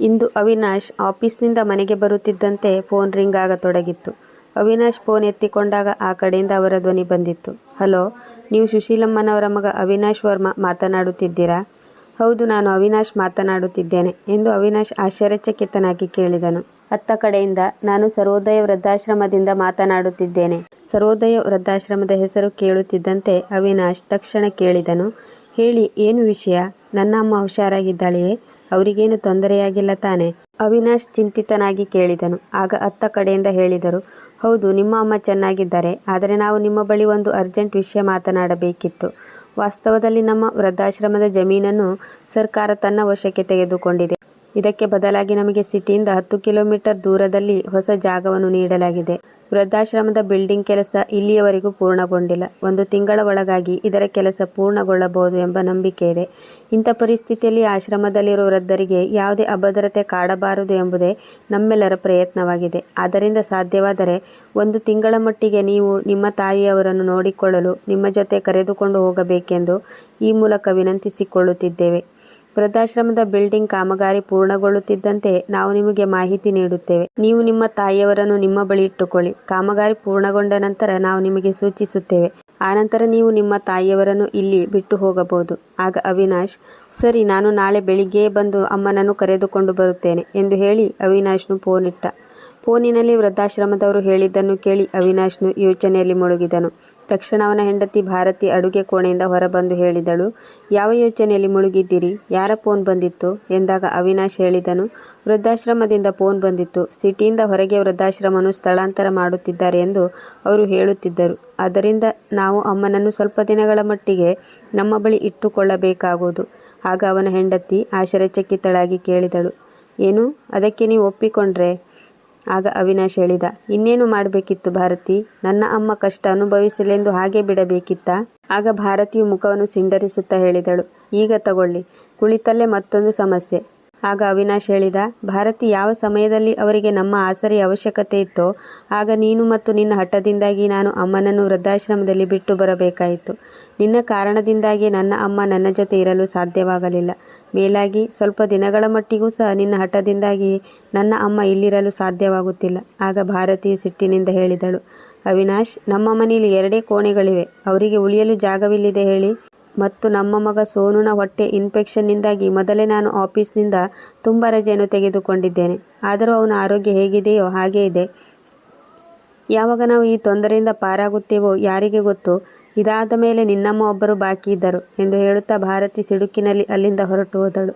ಇಂದು ಅವಿನಾಶ್ ಆಫೀಸ್ನಿಂದ ಮನೆಗೆ ಬರುತ್ತಿದ್ದಂತೆ ಫೋನ್ ರಿಂಗ್ ಆಗತೊಡಗಿತ್ತು. ಅವಿನಾಶ್ ಫೋನ್ ಎತ್ತಿಕೊಂಡಾಗ ಆ ಕಡೆಯಿಂದ ಅವರ ಧ್ವನಿ ಬಂದಿತ್ತು. ಹಲೋ, ನೀವು ಸುಶೀಲಮ್ಮನವರ ಮಗ ಅವಿನಾಶ್ ವರ್ಮಾ ಮಾತನಾಡುತ್ತಿದ್ದೀರಾ? ಹೌದು, ನಾನು ಅವಿನಾಶ್ ಮಾತನಾಡುತ್ತಿದ್ದೇನೆ, ಎಂದು ಅವಿನಾಶ್ ಆಶ್ಚರ್ಯಚಕಿತನಾಗಿ ಕೇಳಿದನು. ಅತ್ತ ಕಡೆಯಿಂದ ನಾನು ಸರ್ವೋದಯ ವೃದ್ಧಾಶ್ರಮದಿಂದ ಮಾತನಾಡುತ್ತಿದ್ದೇನೆ. ಸರ್ವೋದಯ ವೃದ್ಧಾಶ್ರಮದ ಹೆಸರು ಕೇಳುತ್ತಿದ್ದಂತೆ ಅವಿನಾಶ್ ತಕ್ಷಣ ಕೇಳಿದನು. ಹೇಳಿ, ಏನು ವಿಷಯ? ನನ್ನ ಅಮ್ಮ ಹುಷಾರಾಗಿದ್ದಾಳೆಯೇ? ಅವರಿಗೇನು ತೊಂದರೆಯಾಗಿಲ್ಲ ತಾನೆ? ಅವಿನಾಶ್ ಚಿಂತಿತನಾಗಿ ಕೇಳಿದನು. ಆಗ ಅತ್ತ ಕಡೆಯಿಂದ ಹೇಳಿದರು, ಹೌದು, ನಿಮ್ಮ ಅಮ್ಮ ಚೆನ್ನಾಗಿದ್ದಾರೆ, ಆದರೆ ನಾವು ನಿಮ್ಮ ಬಳಿ ಒಂದು ಅರ್ಜೆಂಟ್ ವಿಷಯ ಮಾತನಾಡಬೇಕಿತ್ತು. ವಾಸ್ತವದಲ್ಲಿ ನಮ್ಮ ವೃದ್ಧಾಶ್ರಮದ ಜಮೀನನ್ನು ಸರ್ಕಾರ ತನ್ನ ವಶಕ್ಕೆ ತೆಗೆದುಕೊಂಡಿದೆ. ಇದಕ್ಕೆ ಬದಲಾಗಿ ನಮಗೆ ಸಿಟಿಯಿಂದ ಹತ್ತು ಕಿಲೋಮೀಟರ್ ದೂರದಲ್ಲಿ ಹೊಸ ಜಾಗವನ್ನು ನೀಡಲಾಗಿದೆ. ವೃದ್ಧಾಶ್ರಮದ ಬಿಲ್ಡಿಂಗ್ ಕೆಲಸ ಇಲ್ಲಿಯವರೆಗೂ ಪೂರ್ಣಗೊಂಡಿಲ್ಲ. ಒಂದು ತಿಂಗಳ ಒಳಗಾಗಿ ಇದರ ಕೆಲಸ ಪೂರ್ಣಗೊಳ್ಳಬಹುದು ಎಂಬ ನಂಬಿಕೆ ಇದೆ. ಇಂಥ ಪರಿಸ್ಥಿತಿಯಲ್ಲಿ ಆಶ್ರಮದಲ್ಲಿರುವ ವೃದ್ಧರಿಗೆ ಯಾವುದೇ ಅಭದ್ರತೆ ಕಾಡಬಾರದು ಎಂಬುದೇ ನಮ್ಮೆಲ್ಲರ ಪ್ರಯತ್ನವಾಗಿದೆ. ಆದ್ದರಿಂದ ಸಾಧ್ಯವಾದರೆ ಒಂದು ತಿಂಗಳ ಮಟ್ಟಿಗೆ ನೀವು ನಿಮ್ಮ ತಾಯಿಯವರನ್ನು ನೋಡಿಕೊಳ್ಳಲು ನಿಮ್ಮ ಜೊತೆ ಕರೆದುಕೊಂಡು ಹೋಗಬೇಕೆಂದು ಈ ಮೂಲಕ ವಿನಂತಿಸಿಕೊಳ್ಳುತ್ತಿದ್ದೇವೆ. ವೃದ್ಧಾಶ್ರಮದ ಬಿಲ್ಡಿಂಗ್ ಕಾಮಗಾರಿ ಪೂರ್ಣಗೊಳ್ಳುತ್ತಿದ್ದಂತೆ ನಾವು ನಿಮಗೆ ಮಾಹಿತಿ ನೀಡುತ್ತೇವೆ. ನೀವು ನಿಮ್ಮ ತಾಯಿಯವರನ್ನು ನಿಮ್ಮ ಬಳಿ ಇಟ್ಟುಕೊಳ್ಳಿ. ಕಾಮಗಾರಿ ಪೂರ್ಣಗೊಂಡ ನಂತರ ನಾವು ನಿಮಗೆ ಸೂಚಿಸುತ್ತೇವೆ. ಆನಂತರ ನೀವು ನಿಮ್ಮ ತಾಯಿಯವರನ್ನು ಇಲ್ಲಿ ಬಿಟ್ಟು ಹೋಗಬಹುದು. ಆಗ ಅವಿನಾಶ್, ಸರಿ, ನಾನು ನಾಳೆ ಬೆಳಿಗ್ಗೆ ಬಂದು ಅಮ್ಮನನ್ನು ಕರೆದುಕೊಂಡು ಬರುತ್ತೇನೆ ಎಂದು ಹೇಳಿ ಅವಿನಾಶ್ನು ಫೋನ್ ಇಟ್ಟ. ಫೋನಿನಲ್ಲಿ ವೃದ್ಧಾಶ್ರಮದವರು ಹೇಳಿದ್ದನ್ನು ಕೇಳಿ ಅವಿನಾಶ್ನು ಯೋಚನೆಯಲ್ಲಿ ಮುಳುಗಿದನು. ತಕ್ಷಣ ಅವನ ಹೆಂಡತಿ ಭಾರತಿ ಅಡುಗೆ ಕೋಣೆಯಿಂದ ಹೊರಬಂದು ಹೇಳಿದಳು, ಯಾವ ಯೋಚನೆಯಲ್ಲಿ ಮುಳುಗಿದ್ದೀರಿ? ಯಾರ ಫೋನ್ ಬಂದಿತ್ತು? ಎಂದಾಗ ಅವಿನಾಶ್ ಹೇಳಿದನು, ವೃದ್ಧಾಶ್ರಮದಿಂದ ಫೋನ್ ಬಂದಿತ್ತು. ಸಿಟಿಯಿಂದ ಹೊರಗೆ ವೃದ್ಧಾಶ್ರಮವನ್ನು ಸ್ಥಳಾಂತರ ಮಾಡುತ್ತಿದ್ದಾರೆ ಎಂದು ಅವರು ಹೇಳುತ್ತಿದ್ದರು. ಅದರಿಂದ ನಾವು ಅಮ್ಮನನ್ನು ಸ್ವಲ್ಪ ದಿನಗಳ ಮಟ್ಟಿಗೆ ನಮ್ಮ ಬಳಿ ಇಟ್ಟುಕೊಳ್ಳಬೇಕಾಗುವುದು. ಆಗ ಅವನ ಹೆಂಡತಿ ಆಶ್ಚರ್ಯಚಕಿತಳಾಗಿ ಕೇಳಿದಳು, ಏನು? ಅದಕ್ಕೆ ನೀವು ಒಪ್ಪಿಕೊಂಡ್ರೆ? ಆಗ ಅವಿನಾಶ್ ಹೇಳಿದ, ಇನ್ನೇನು ಮಾಡಬೇಕಿತ್ತು ಭಾರತಿ? ನನ್ನ ಅಮ್ಮ ಕಷ್ಟ ಅನುಭವಿಸಲೆಂದು ಹಾಗೆ ಬಿಡಬೇಕಿತ್ತಾ? ಆಗ ಭಾರತಿಯು ಮುಖವನ್ನು ಸಿಂಡರಿಸುತ್ತಾ ಹೇಳಿದಳು, ಈಗ ತಗೊಳ್ಳಿ. ಕುಳಿತಲ್ಲೇ ಮತ್ತೊಂದು ಸಮಸ್ಯೆ. ಆಗ ಅವಿನಾಶ್ ಹೇಳಿದ, ಭಾರತಿ ಯಾವ ಸಮಯದಲ್ಲಿ ಅವರಿಗೆ ನಮ್ಮ ಆಸರೆಯ ಅವಶ್ಯಕತೆ ಇತ್ತೋ, ಆಗ ನೀನು ಮತ್ತು ನಿನ್ನ ಹಠದಿಂದಾಗಿ ನಾನು ಅಮ್ಮನನ್ನು ವೃದ್ಧಾಶ್ರಮದಲ್ಲಿ ಬಿಟ್ಟು ಬರಬೇಕಾಯಿತು. ನಿನ್ನ ಕಾರಣದಿಂದಾಗಿ ನನ್ನ ಅಮ್ಮ ನನ್ನ ಜೊತೆ ಇರಲು ಸಾಧ್ಯವಾಗಲಿಲ್ಲ. ಮೇಲಾಗಿ ಸ್ವಲ್ಪ ದಿನಗಳ ಮಟ್ಟಿಗೂ ಸಹ ನಿನ್ನ ಹಠದಿಂದಾಗಿ ನನ್ನ ಅಮ್ಮ ಇಲ್ಲಿರಲು ಸಾಧ್ಯವಾಗುತ್ತಿಲ್ಲ. ಆಗ ಭಾರತೀಯ ಸಿಟ್ಟಿನಿಂದ ಹೇಳಿದಳು, ಅವಿನಾಶ್, ನಮ್ಮ ಮನೆಯಲ್ಲಿ ಎರಡೇ ಕೋಣೆಗಳಿವೆ. ಅವರಿಗೆ ಉಳಿಯಲು ಜಾಗವಿಲ್ಲಿದೆ ಹೇಳಿ. ಮತ್ತು ನಮ್ಮ ಮಗ ಸೋನುನ ಹೊಟ್ಟೆ ಇನ್ಫೆಕ್ಷನ್ನಿಂದಾಗಿ ಮೊದಲೇ ನಾನು ಆಫೀಸ್ನಿಂದ ತುಂಬ ರಜೆಯನ್ನು ತೆಗೆದುಕೊಂಡಿದ್ದೇನೆ. ಆದರೂ ಅವನ ಆರೋಗ್ಯ ಹೇಗಿದೆಯೋ ಹಾಗೇ ಇದೆ. ಯಾವಾಗ ನಾವು ಈ ತೊಂದರೆಯಿಂದ ಪಾರಾಗುತ್ತೇವೋ ಯಾರಿಗೆ ಗೊತ್ತು? ಇದಾದ ಮೇಲೆ ನಿನ್ನಮ್ಮ ಒಬ್ಬರು ಬಾಕಿ ಇದ್ದರು ಎಂದು ಹೇಳುತ್ತಾ ಭಾರತಿ ಸಿಡುಕಿನಲ್ಲಿ ಅಲ್ಲಿಂದ ಹೊರಟು ಹೋದಳು.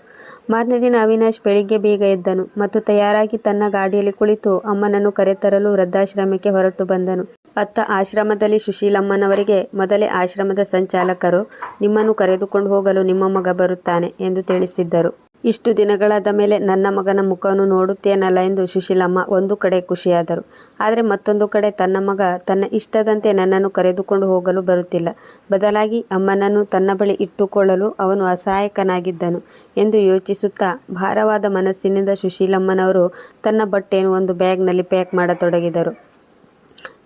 ಮಾರನೇ ದಿನ ಅವಿನಾಶ್ ಬೆಳಿಗ್ಗೆ ಬೇಗ ಎದ್ದನು ಮತ್ತು ತಯಾರಾಗಿ ತನ್ನ ಗಾಡಿಯಲ್ಲಿ ಕುಳಿತು ಅಮ್ಮನನ್ನು ಕರೆತರಲು ವೃದ್ಧಾಶ್ರಮಕ್ಕೆ ಹೊರಟು ಬಂದನು. ಅತ್ತ ಆಶ್ರಮದಲ್ಲಿ ಸುಶೀಲಮ್ಮನವರಿಗೆ ಮೊದಲೇ ಆಶ್ರಮದ ಸಂಚಾಲಕರು ನಿಮ್ಮನ್ನು ಕರೆದುಕೊಂಡು ಹೋಗಲು ನಿಮ್ಮ ಮಗ ಬರುತ್ತಾನೆ ಎಂದು ತಿಳಿಸಿದ್ದರು. ಇಷ್ಟು ದಿನಗಳಾದ ಮೇಲೆ ನನ್ನ ಮಗನ ಮುಖವನ್ನು ನೋಡುತ್ತೇನಲ್ಲ ಎಂದು ಸುಶೀಲಮ್ಮ ಒಂದು ಕಡೆ ಖುಷಿಯಾದರು. ಆದರೆ ಮತ್ತೊಂದು ಕಡೆ ತನ್ನ ಮಗ ತನ್ನ ಇಷ್ಟದಂತೆ ನನ್ನನ್ನು ಕರೆದುಕೊಂಡು ಹೋಗಲು ಬರುತ್ತಿಲ್ಲ. ಬದಲಾಗಿ ಅಮ್ಮನನ್ನು ತನ್ನ ಬಳಿ ಇಟ್ಟುಕೊಳ್ಳಲು ಅವನು ಅಸಹಾಯಕನಾಗಿದ್ದನು ಎಂದು ಯೋಚಿಸುತ್ತಾ ಭಾರವಾದ ಮನಸ್ಸಿನಿಂದ ಸುಶೀಲಮ್ಮನವರು ತನ್ನ ಬಟ್ಟೆಯನ್ನು ಒಂದು ಬ್ಯಾಗ್ನಲ್ಲಿ ಪ್ಯಾಕ್ ಮಾಡತೊಡಗಿದರು.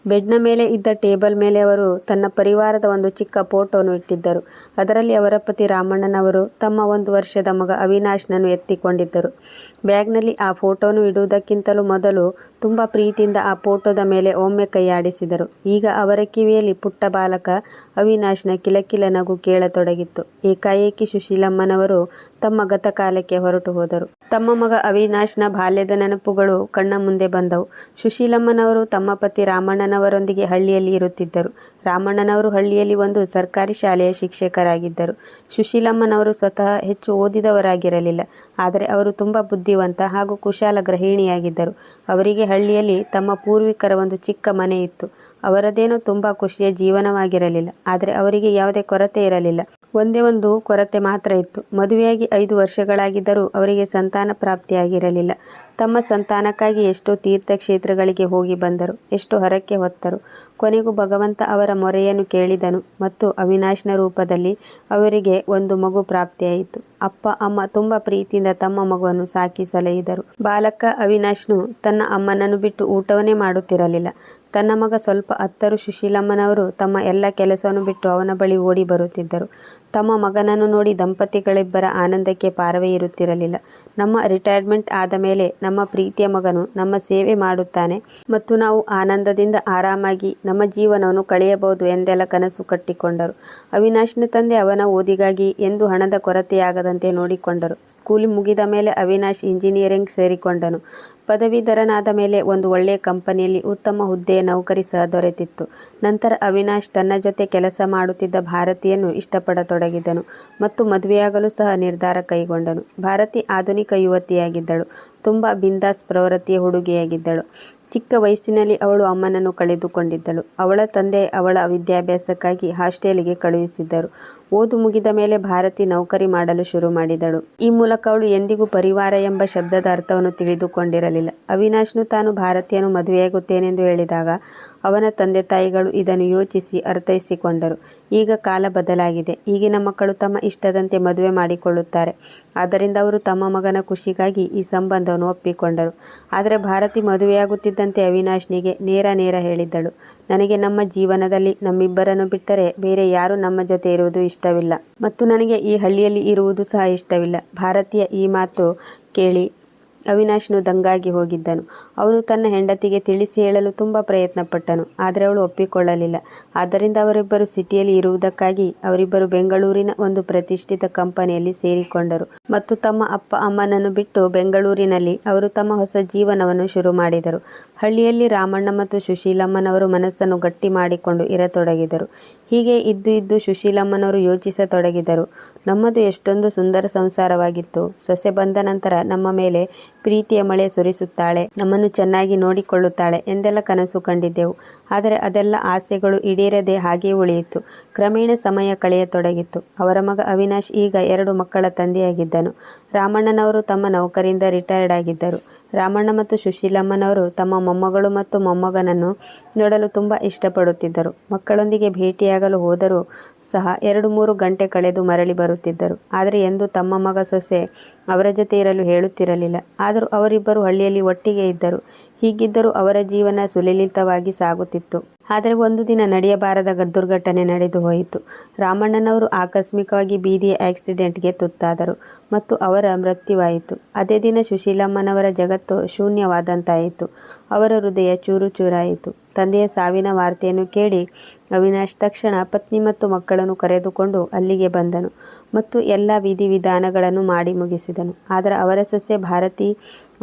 ಬೆಡ್ನ ಮೇಲೆ ಇದ್ದ ಟೇಬಲ್ ಮೇಲೆ ಅವರು ತನ್ನ ಪರಿವಾರದ ಒಂದು ಚಿಕ್ಕ ಫೋಟೋನು ಇಟ್ಟಿದ್ದರು. ಅದರಲ್ಲಿ ಅವರ ಪತಿ ರಾಮಣ್ಣನವರು ತಮ್ಮ ಒಂದು ವರ್ಷದ ಮಗ ಅವಿನಾಶ್ನನ್ನು ಎತ್ತಿಕೊಂಡಿದ್ದರು. ಬ್ಯಾಗ್ನಲ್ಲಿ ಆ ಫೋಟೋನು ಇಡುವುದಕ್ಕಿಂತಲೂ ಮೊದಲು ತುಂಬ ಪ್ರೀತಿಯಿಂದ ಆ ಫೋಟೋದ ಮೇಲೆ ಒಮ್ಮೆ ಕೈಯಾಡಿಸಿದರು ಈಗ ಅವರ ಕಿವಿಯಲ್ಲಿ ಪುಟ್ಟ ಬಾಲಕ ಅವಿನಾಶ್ನ ಕಿಲಕಿಲ ನಗು ಕೇಳತೊಡಗಿತ್ತು. ಏಕಾಏಕಿ ಸುಶೀಲಮ್ಮನವರು ತಮ್ಮ ಗತಕಾಲಕ್ಕೆ ಹೊರಟು ಹೋದರು. ತಮ್ಮ ಮಗ ಅವಿನಾಶ್ನ ಬಾಲ್ಯದ ನೆನಪುಗಳು ಕಣ್ಣ ಮುಂದೆ ಬಂದವು. ಸುಶೀಲಮ್ಮನವರು ತಮ್ಮ ಪತಿ ರಾಮಣ್ಣನವರೊಂದಿಗೆ ಹಳ್ಳಿಯಲ್ಲಿ ಇರುತ್ತಿದ್ದರು. ರಾಮಣ್ಣನವರು ಹಳ್ಳಿಯಲ್ಲಿ ಒಂದು ಸರ್ಕಾರಿ ಶಾಲೆಯ ಶಿಕ್ಷಕರಾಗಿದ್ದರು. ಸುಶೀಲಮ್ಮನವರು ಸ್ವತಃ ಹೆಚ್ಚು ಓದಿದವರಾಗಿರಲಿಲ್ಲ. ಆದರೆ ಅವರು ತುಂಬ ಬುದ್ಧಿವಂತ ಹಾಗೂ ಕುಶಾಲ ಗೃಹಿಣಿಯಾಗಿದ್ದರು. ಅವರಿಗೆ ಹಳ್ಳಿಯಲ್ಲಿ ತಮ್ಮ ಪೂರ್ವಿಕರ ಒಂದು ಚಿಕ್ಕ ಮನೆ ಇತ್ತು. ಅವರದೇನೋ ತುಂಬ ಖುಷಿಯ ಜೀವನವಾಗಿರಲಿಲ್ಲ. ಆದರೆ ಅವರಿಗೆ ಯಾವುದೇ ಕೊರತೆ ಇರಲಿಲ್ಲ. ಒಂದೇ ಒಂದು ಕೊರತೆ ಮಾತ್ರ ಇತ್ತು. ಮದುವೆಯಾಗಿ ಐದು ವರ್ಷಗಳಾಗಿದ್ದರೂ ಅವರಿಗೆ ಸಂತಾನ ಪ್ರಾಪ್ತಿಯಾಗಿರಲಿಲ್ಲ. ತಮ್ಮ ಸಂತಾನಕ್ಕಾಗಿ ಎಷ್ಟೋ ತೀರ್ಥಕ್ಷೇತ್ರಗಳಿಗೆ ಹೋಗಿ ಬಂದರು, ಎಷ್ಟು ಹೊರಕ್ಕೆ ಹೊತ್ತರು. ಕೊನೆಗೂ ಭಗವಂತ ಅವರ ಮೊರೆಯನ್ನು ಕೇಳಿದನು ಮತ್ತು ಅವಿನಾಶ್ನ ರೂಪದಲ್ಲಿ ಅವರಿಗೆ ಒಂದು ಮಗು ಪ್ರಾಪ್ತಿಯಾಯಿತು. ಅಪ್ಪ, ಅಮ್ಮ ತುಂಬ ಪ್ರೀತಿಯಿಂದ ತಮ್ಮ ಮಗುವನ್ನು ಸಾಕಿ ಸಲಹಿದರು ಬಾಲಕ ಅವಿನಾಶ್ನು ತನ್ನ ಅಮ್ಮನನ್ನು ಬಿಟ್ಟು ಊಟವನ್ನೇ ಮಾಡುತ್ತಿರಲಿಲ್ಲ. ತನ್ನ ಮಗ ಸ್ವಲ್ಪ ಹತ್ತರು ಸುಶೀಲಮ್ಮನವರು ತಮ್ಮ ಎಲ್ಲ ಕೆಲಸವನ್ನು ಬಿಟ್ಟು ಅವನ ಬಳಿ ಓಡಿ ಬರುತ್ತಿದ್ದರು. ತಮ್ಮ ಮಗನನ್ನು ನೋಡಿ ದಂಪತಿಗಳಿಬ್ಬರ ಆನಂದಕ್ಕೆ ಪಾರವೇ ಇರುತ್ತಿರಲಿಲ್ಲ. ನಮ್ಮ ರಿಟೈರ್ಮೆಂಟ್ ಆದ ಮೇಲೆ ನಮ್ಮ ಪ್ರೀತಿಯ ಮಗನು ನಮ್ಮ ಸೇವೆ ಮಾಡುತ್ತಾನೆ ಮತ್ತು ನಾವು ಆನಂದದಿಂದ ಆರಾಮಾಗಿ ನಮ್ಮ ಜೀವನವನ್ನು ಕಳೆಯಬಹುದು ಎಂದೆಲ್ಲ ಕನಸು ಕಟ್ಟಿಕೊಂಡರು. ಅವಿನಾಶ್ನ ತಂದೆ ಅವನ ಓದಿಗಾಗಿ ಎಂದು ಹಣದ ಕೊರತೆಯಾಗದಂತೆ ನೋಡಿಕೊಂಡರು. ಸ್ಕೂಲ್ ಮುಗಿದ ಮೇಲೆ ಅವಿನಾಶ್ ಇಂಜಿನಿಯರಿಂಗ್ ಸೇರಿಕೊಂಡನು. ಪದವೀಧರನಾದ ಮೇಲೆ ಒಂದು ಒಳ್ಳೆಯ ಕಂಪನಿಯಲ್ಲಿ ಉತ್ತಮ ಹುದ್ದೆಯ ನೌಕರಿ ಸಹ ದೊರೆತಿತ್ತು. ನಂತರ ಅವಿನಾಶ್ ತನ್ನ ಜೊತೆ ಕೆಲಸ ಮಾಡುತ್ತಿದ್ದ ಭಾರತಿಯನ್ನು ಇಷ್ಟಪಡತೊಡಗಿದನು ಮತ್ತು ಮದುವೆಯಾಗಲು ಸಹ ನಿರ್ಧಾರ ಕೈಗೊಂಡನು. ಭಾರತಿ ಆಧುನಿಕ ಯುವತಿಯಾಗಿದ್ದಳು. ತುಂಬ ಬಿಂದಾಸ್ ಪ್ರವೃತ್ತಿಯ ಹುಡುಗಿಯಾಗಿದ್ದಳು. ಚಿಕ್ಕ ವಯಸ್ಸಿನಲ್ಲಿ ಅವಳು ಅಮ್ಮನನ್ನು ಕಳೆದುಕೊಂಡಿದ್ದಳು. ಅವಳ ತಂದೆ ಅವಳ ವಿದ್ಯಾಭ್ಯಾಸಕ್ಕಾಗಿ ಹಾಸ್ಟೆಲಿಗೆ ಕಳುಹಿಸಿದ್ದರು. ಓದು ಮುಗಿದ ಮೇಲೆ ಭಾರತಿ ನೌಕರಿ ಮಾಡಲು ಶುರು ಮಾಡಿದಳು. ಈ ಮೂಲಕ ಅವಳು ಎಂದಿಗೂ ಪರಿವಾರ ಎಂಬ ಶಬ್ದದ ಅರ್ಥವನ್ನು ತಿಳಿದುಕೊಂಡಿರಲಿಲ್ಲ. ಅವಿನಾಶ್ನು ತಾನು ಭಾರತಿಯನ್ನು ಮದುವೆಯಾಗುತ್ತೇನೆಂದು ಹೇಳಿದಾಗ ಅವನ ತಂದೆ ತಾಯಿಗಳು ಇದನ್ನು ಯೋಚಿಸಿ ಅರ್ಥೈಸಿಕೊಂಡರು. ಈಗ ಕಾಲ ಬದಲಾಗಿದೆ. ಈಗಿನ ಮಕ್ಕಳು ತಮ್ಮ ಇಷ್ಟದಂತೆ ಮದುವೆ ಮಾಡಿಕೊಳ್ಳುತ್ತಾರೆ. ಆದ್ದರಿಂದ ಅವರು ತಮ್ಮ ಮಗನ ಖುಷಿಗಾಗಿ ಈ ಸಂಬಂಧವನ್ನು ಒಪ್ಪಿಕೊಂಡರು. ಆದರೆ ಭಾರತಿ ಮದುವೆಯಾಗುತ್ತಿದ್ದಂತೆ ಅವಿನಾಶ್ನಿಗೆ ನೇರ ನೇರ ಹೇಳಿದ್ದಳು. ನನಗೆ ನಮ್ಮ ಜೀವನದಲ್ಲಿ ನಮ್ಮಿಬ್ಬರನ್ನು ಬಿಟ್ಟರೆ ಬೇರೆ ಯಾರು ನಮ್ಮ ಜೊತೆ ಇರುವುದು ಇಷ್ಟವಿಲ್ಲ. ಮತ್ತು ನನಗೆ ಈ ಹಳ್ಳಿಯಲ್ಲಿ ಇರುವುದು ಸಹ ಇಷ್ಟವಿಲ್ಲ. ಭಾರತೀಯ ಈ ಮಾತು ಕೇಳಿ ಅವಿನಾಶ್ನು ದಂಗಾಗಿ ಹೋಗಿದ್ದನು. ಅವನು ತನ್ನ ಹೆಂಡತಿಗೆ ತಿಳಿಸಿ ಹೇಳಲು ತುಂಬ ಪ್ರಯತ್ನಪಟ್ಟನು. ಆದರೆ ಅವಳು ಒಪ್ಪಿಕೊಳ್ಳಲಿಲ್ಲ. ಆದ್ದರಿಂದ ಅವರಿಬ್ಬರು ಸಿಟಿಯಲ್ಲಿ ಇರುವುದಕ್ಕಾಗಿ ಅವರಿಬ್ಬರು ಬೆಂಗಳೂರಿನ ಒಂದು ಪ್ರತಿಷ್ಠಿತ ಕಂಪನಿಯಲ್ಲಿ ಸೇರಿಕೊಂಡರು. ಮತ್ತು ತಮ್ಮ ಅಪ್ಪ ಅಮ್ಮನನ್ನು ಬಿಟ್ಟು ಬೆಂಗಳೂರಿನಲ್ಲಿ ಅವರು ತಮ್ಮ ಹೊಸ ಜೀವನವನ್ನು ಶುರು ಮಾಡಿದರು. ಹಳ್ಳಿಯಲ್ಲಿ ರಾಮಣ್ಣ ಮತ್ತು ಸುಶೀಲಮ್ಮನವರು ಮನಸ್ಸನ್ನು ಗಟ್ಟಿ ಮಾಡಿಕೊಂಡು ಇರತೊಡಗಿದರು. ಹೀಗೆ ಇದ್ದು ಇದ್ದು ಸುಶೀಲಮ್ಮನವರು ಯೋಚಿಸತೊಡಗಿದರು. ನಮ್ಮದು ಎಷ್ಟೊಂದು ಸುಂದರ ಸಂಸಾರವಾಗಿತ್ತು. ಸೊಸೆ ಬಂದ ನಂತರ ನಮ್ಮ ಮೇಲೆ ಪ್ರೀತಿಯ ಮಳೆ ಸುರಿಸುತ್ತಾಳೆ. ನಮ್ಮನ್ನು ಚೆನ್ನಾಗಿ ನೋಡಿಕೊಳ್ಳುತ್ತಾಳೆ ಎಂದೆಲ್ಲ ಕನಸು ಕಂಡಿದ್ದೆವು. ಆದರೆ ಅದೆಲ್ಲ ಆಸೆಗಳು ಈಡೇರದೆ ಹಾಗೆ ಉಳಿಯಿತು. ಕ್ರಮೇಣ ಸಮಯ ಕಳೆಯತೊಡಗಿತ್ತು. ಅವರ ಮಗ ಅವಿನಾಶ್ ಈಗ ಎರಡು ಮಕ್ಕಳ ತಂದೆಯಾಗಿದ್ದನು. ರಾಮಣ್ಣನವರು ತಮ್ಮ ನೌಕರಿಯಿಂದ ರಿಟೈರ್ಡ್ ಆಗಿದ್ದರು. ರಾಮಣ್ಣ ಮತ್ತು ಸುಶೀಲಮ್ಮನವರು ತಮ್ಮ ಮೊಮ್ಮಗಳು ಮತ್ತು ಮೊಮ್ಮಗನನ್ನು ನೋಡಲು ತುಂಬ ಇಷ್ಟಪಡುತ್ತಿದ್ದರು. ಮಕ್ಕಳೊಂದಿಗೆ ಭೇಟಿಯಾಗಲು ಹೋದರೂ ಸಹ ಎರಡು ಮೂರು ಗಂಟೆ ಕಳೆದು ಮರಳಿ ಬರುತ್ತಿದ್ದರು. ಆದರೆ ಎಂದು ತಮ್ಮ ಮಗ ಸೊಸೆ ಅವರ ಜೊತೆ ಇರಲು ಹೇಳುತ್ತಿರಲಿಲ್ಲ. ಆದರೂ ಅವರಿಬ್ಬರು ಹಳ್ಳಿಯಲ್ಲಿ ಒಟ್ಟಿಗೆ ಇದ್ದರು. ಹೀಗಿದ್ದರೂ ಅವರ ಜೀವನ ಸುಲಲಿತವಾಗಿ ಸಾಗುತ್ತಿತ್ತು. ಆದರೆ ಒಂದು ದಿನ ನಡೆಯಬಾರದ ದುರ್ಘಟನೆ ನಡೆದು ಹೋಯಿತು. ರಾಮಣ್ಣನವರು ಆಕಸ್ಮಿಕವಾಗಿ ಬೀದಿಯ ಆಕ್ಸಿಡೆಂಟ್ಗೆ ತುತ್ತಾದರು ಮತ್ತು ಅವರ ಮೃತ್ಯುವಾಯಿತು. ಅದೇ ದಿನ ಸುಶೀಲಮ್ಮನವರ ಜಗತ್ತು ಶೂನ್ಯವಾದಂತಾಯಿತು. ಅವರ ಹೃದಯ ಚೂರು ಚೂರಾಯಿತು ತಂದೆಯ ಸಾವಿನ ವಾರ್ತೆಯನ್ನು ಕೇಳಿ ಅವಿನಾಶ್ ತಕ್ಷಣ ಪತ್ನಿ ಮತ್ತು ಮಕ್ಕಳನ್ನು ಕರೆದುಕೊಂಡು ಅಲ್ಲಿಗೆ ಬಂದನು ಮತ್ತು ಎಲ್ಲ ವಿಧಿವಿಧಾನಗಳನ್ನು ಮಾಡಿ ಮುಗಿಸಿದನು. ಆದರೆ ಅವರ ಸೊಸೆ ಭಾರತಿ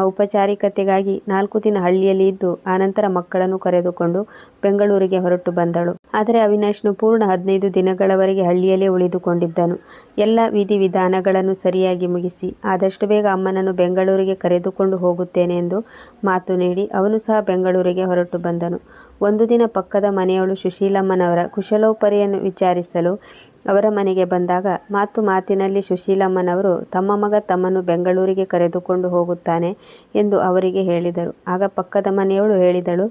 ಔಪಚಾರಿಕತೆಗಾಗಿ ನಾಲ್ಕು ದಿನ ಹಳ್ಳಿಯಲ್ಲಿ ಇದ್ದು, ಆನಂತರ ಮಕ್ಕಳನ್ನು ಕರೆದುಕೊಂಡು ಬೆಂಗಳೂರಿಗೆ ಹೊರಟು ಬಂದಳು. ಆದರೆ ಅವಿನಾಶ್ನು ಪೂರ್ಣ ಹದಿನೈದು ದಿನಗಳವರೆಗೆ ಹಳ್ಳಿಯಲ್ಲೇ ಉಳಿದುಕೊಂಡಿದ್ದನು. ಎಲ್ಲ ವಿಧಿವಿಧಾನಗಳನ್ನು ಸರಿಯಾಗಿ ಮುಗಿಸಿ, ಆದಷ್ಟು ಬೇಗ ಅಮ್ಮನನ್ನು ಬೆಂಗಳೂರಿಗೆ ಕರೆದುಕೊಂಡು ಹೋಗುತ್ತೇನೆ ಎಂದು ಮಾತು ನೀಡಿ, ಅವನು ಸಹ ಬೆಂಗಳೂರಿಗೆ ಹೊರಟು ಬಂದನು. ಒಂದು ದಿನ ಪಕ್ಕದ ಮನೆಯವಳು ಸುಶೀಲಮ್ಮನವರ ಕುಶಲೋಪರಿಯನ್ನು ವಿಚಾರಿಸಲು ಅವರ ಮನೆಗೆ ಬಂದಾಗ, ಮಾತು ಮಾತಿನಲ್ಲಿ ಸುಶೀಲಮ್ಮನವರು, ತಮ್ಮ ಮಗ ತಮ್ಮನ್ನು ಬೆಂಗಳೂರಿಗೆ ಕರೆದುಕೊಂಡು ಹೋಗುತ್ತಾನೆ ಎಂದು ಅವರಿಗೆ ಹೇಳಿದರು. ಆಗ ಪಕ್ಕದ ಮನೆಯವಳು ಹೇಳಿದಳು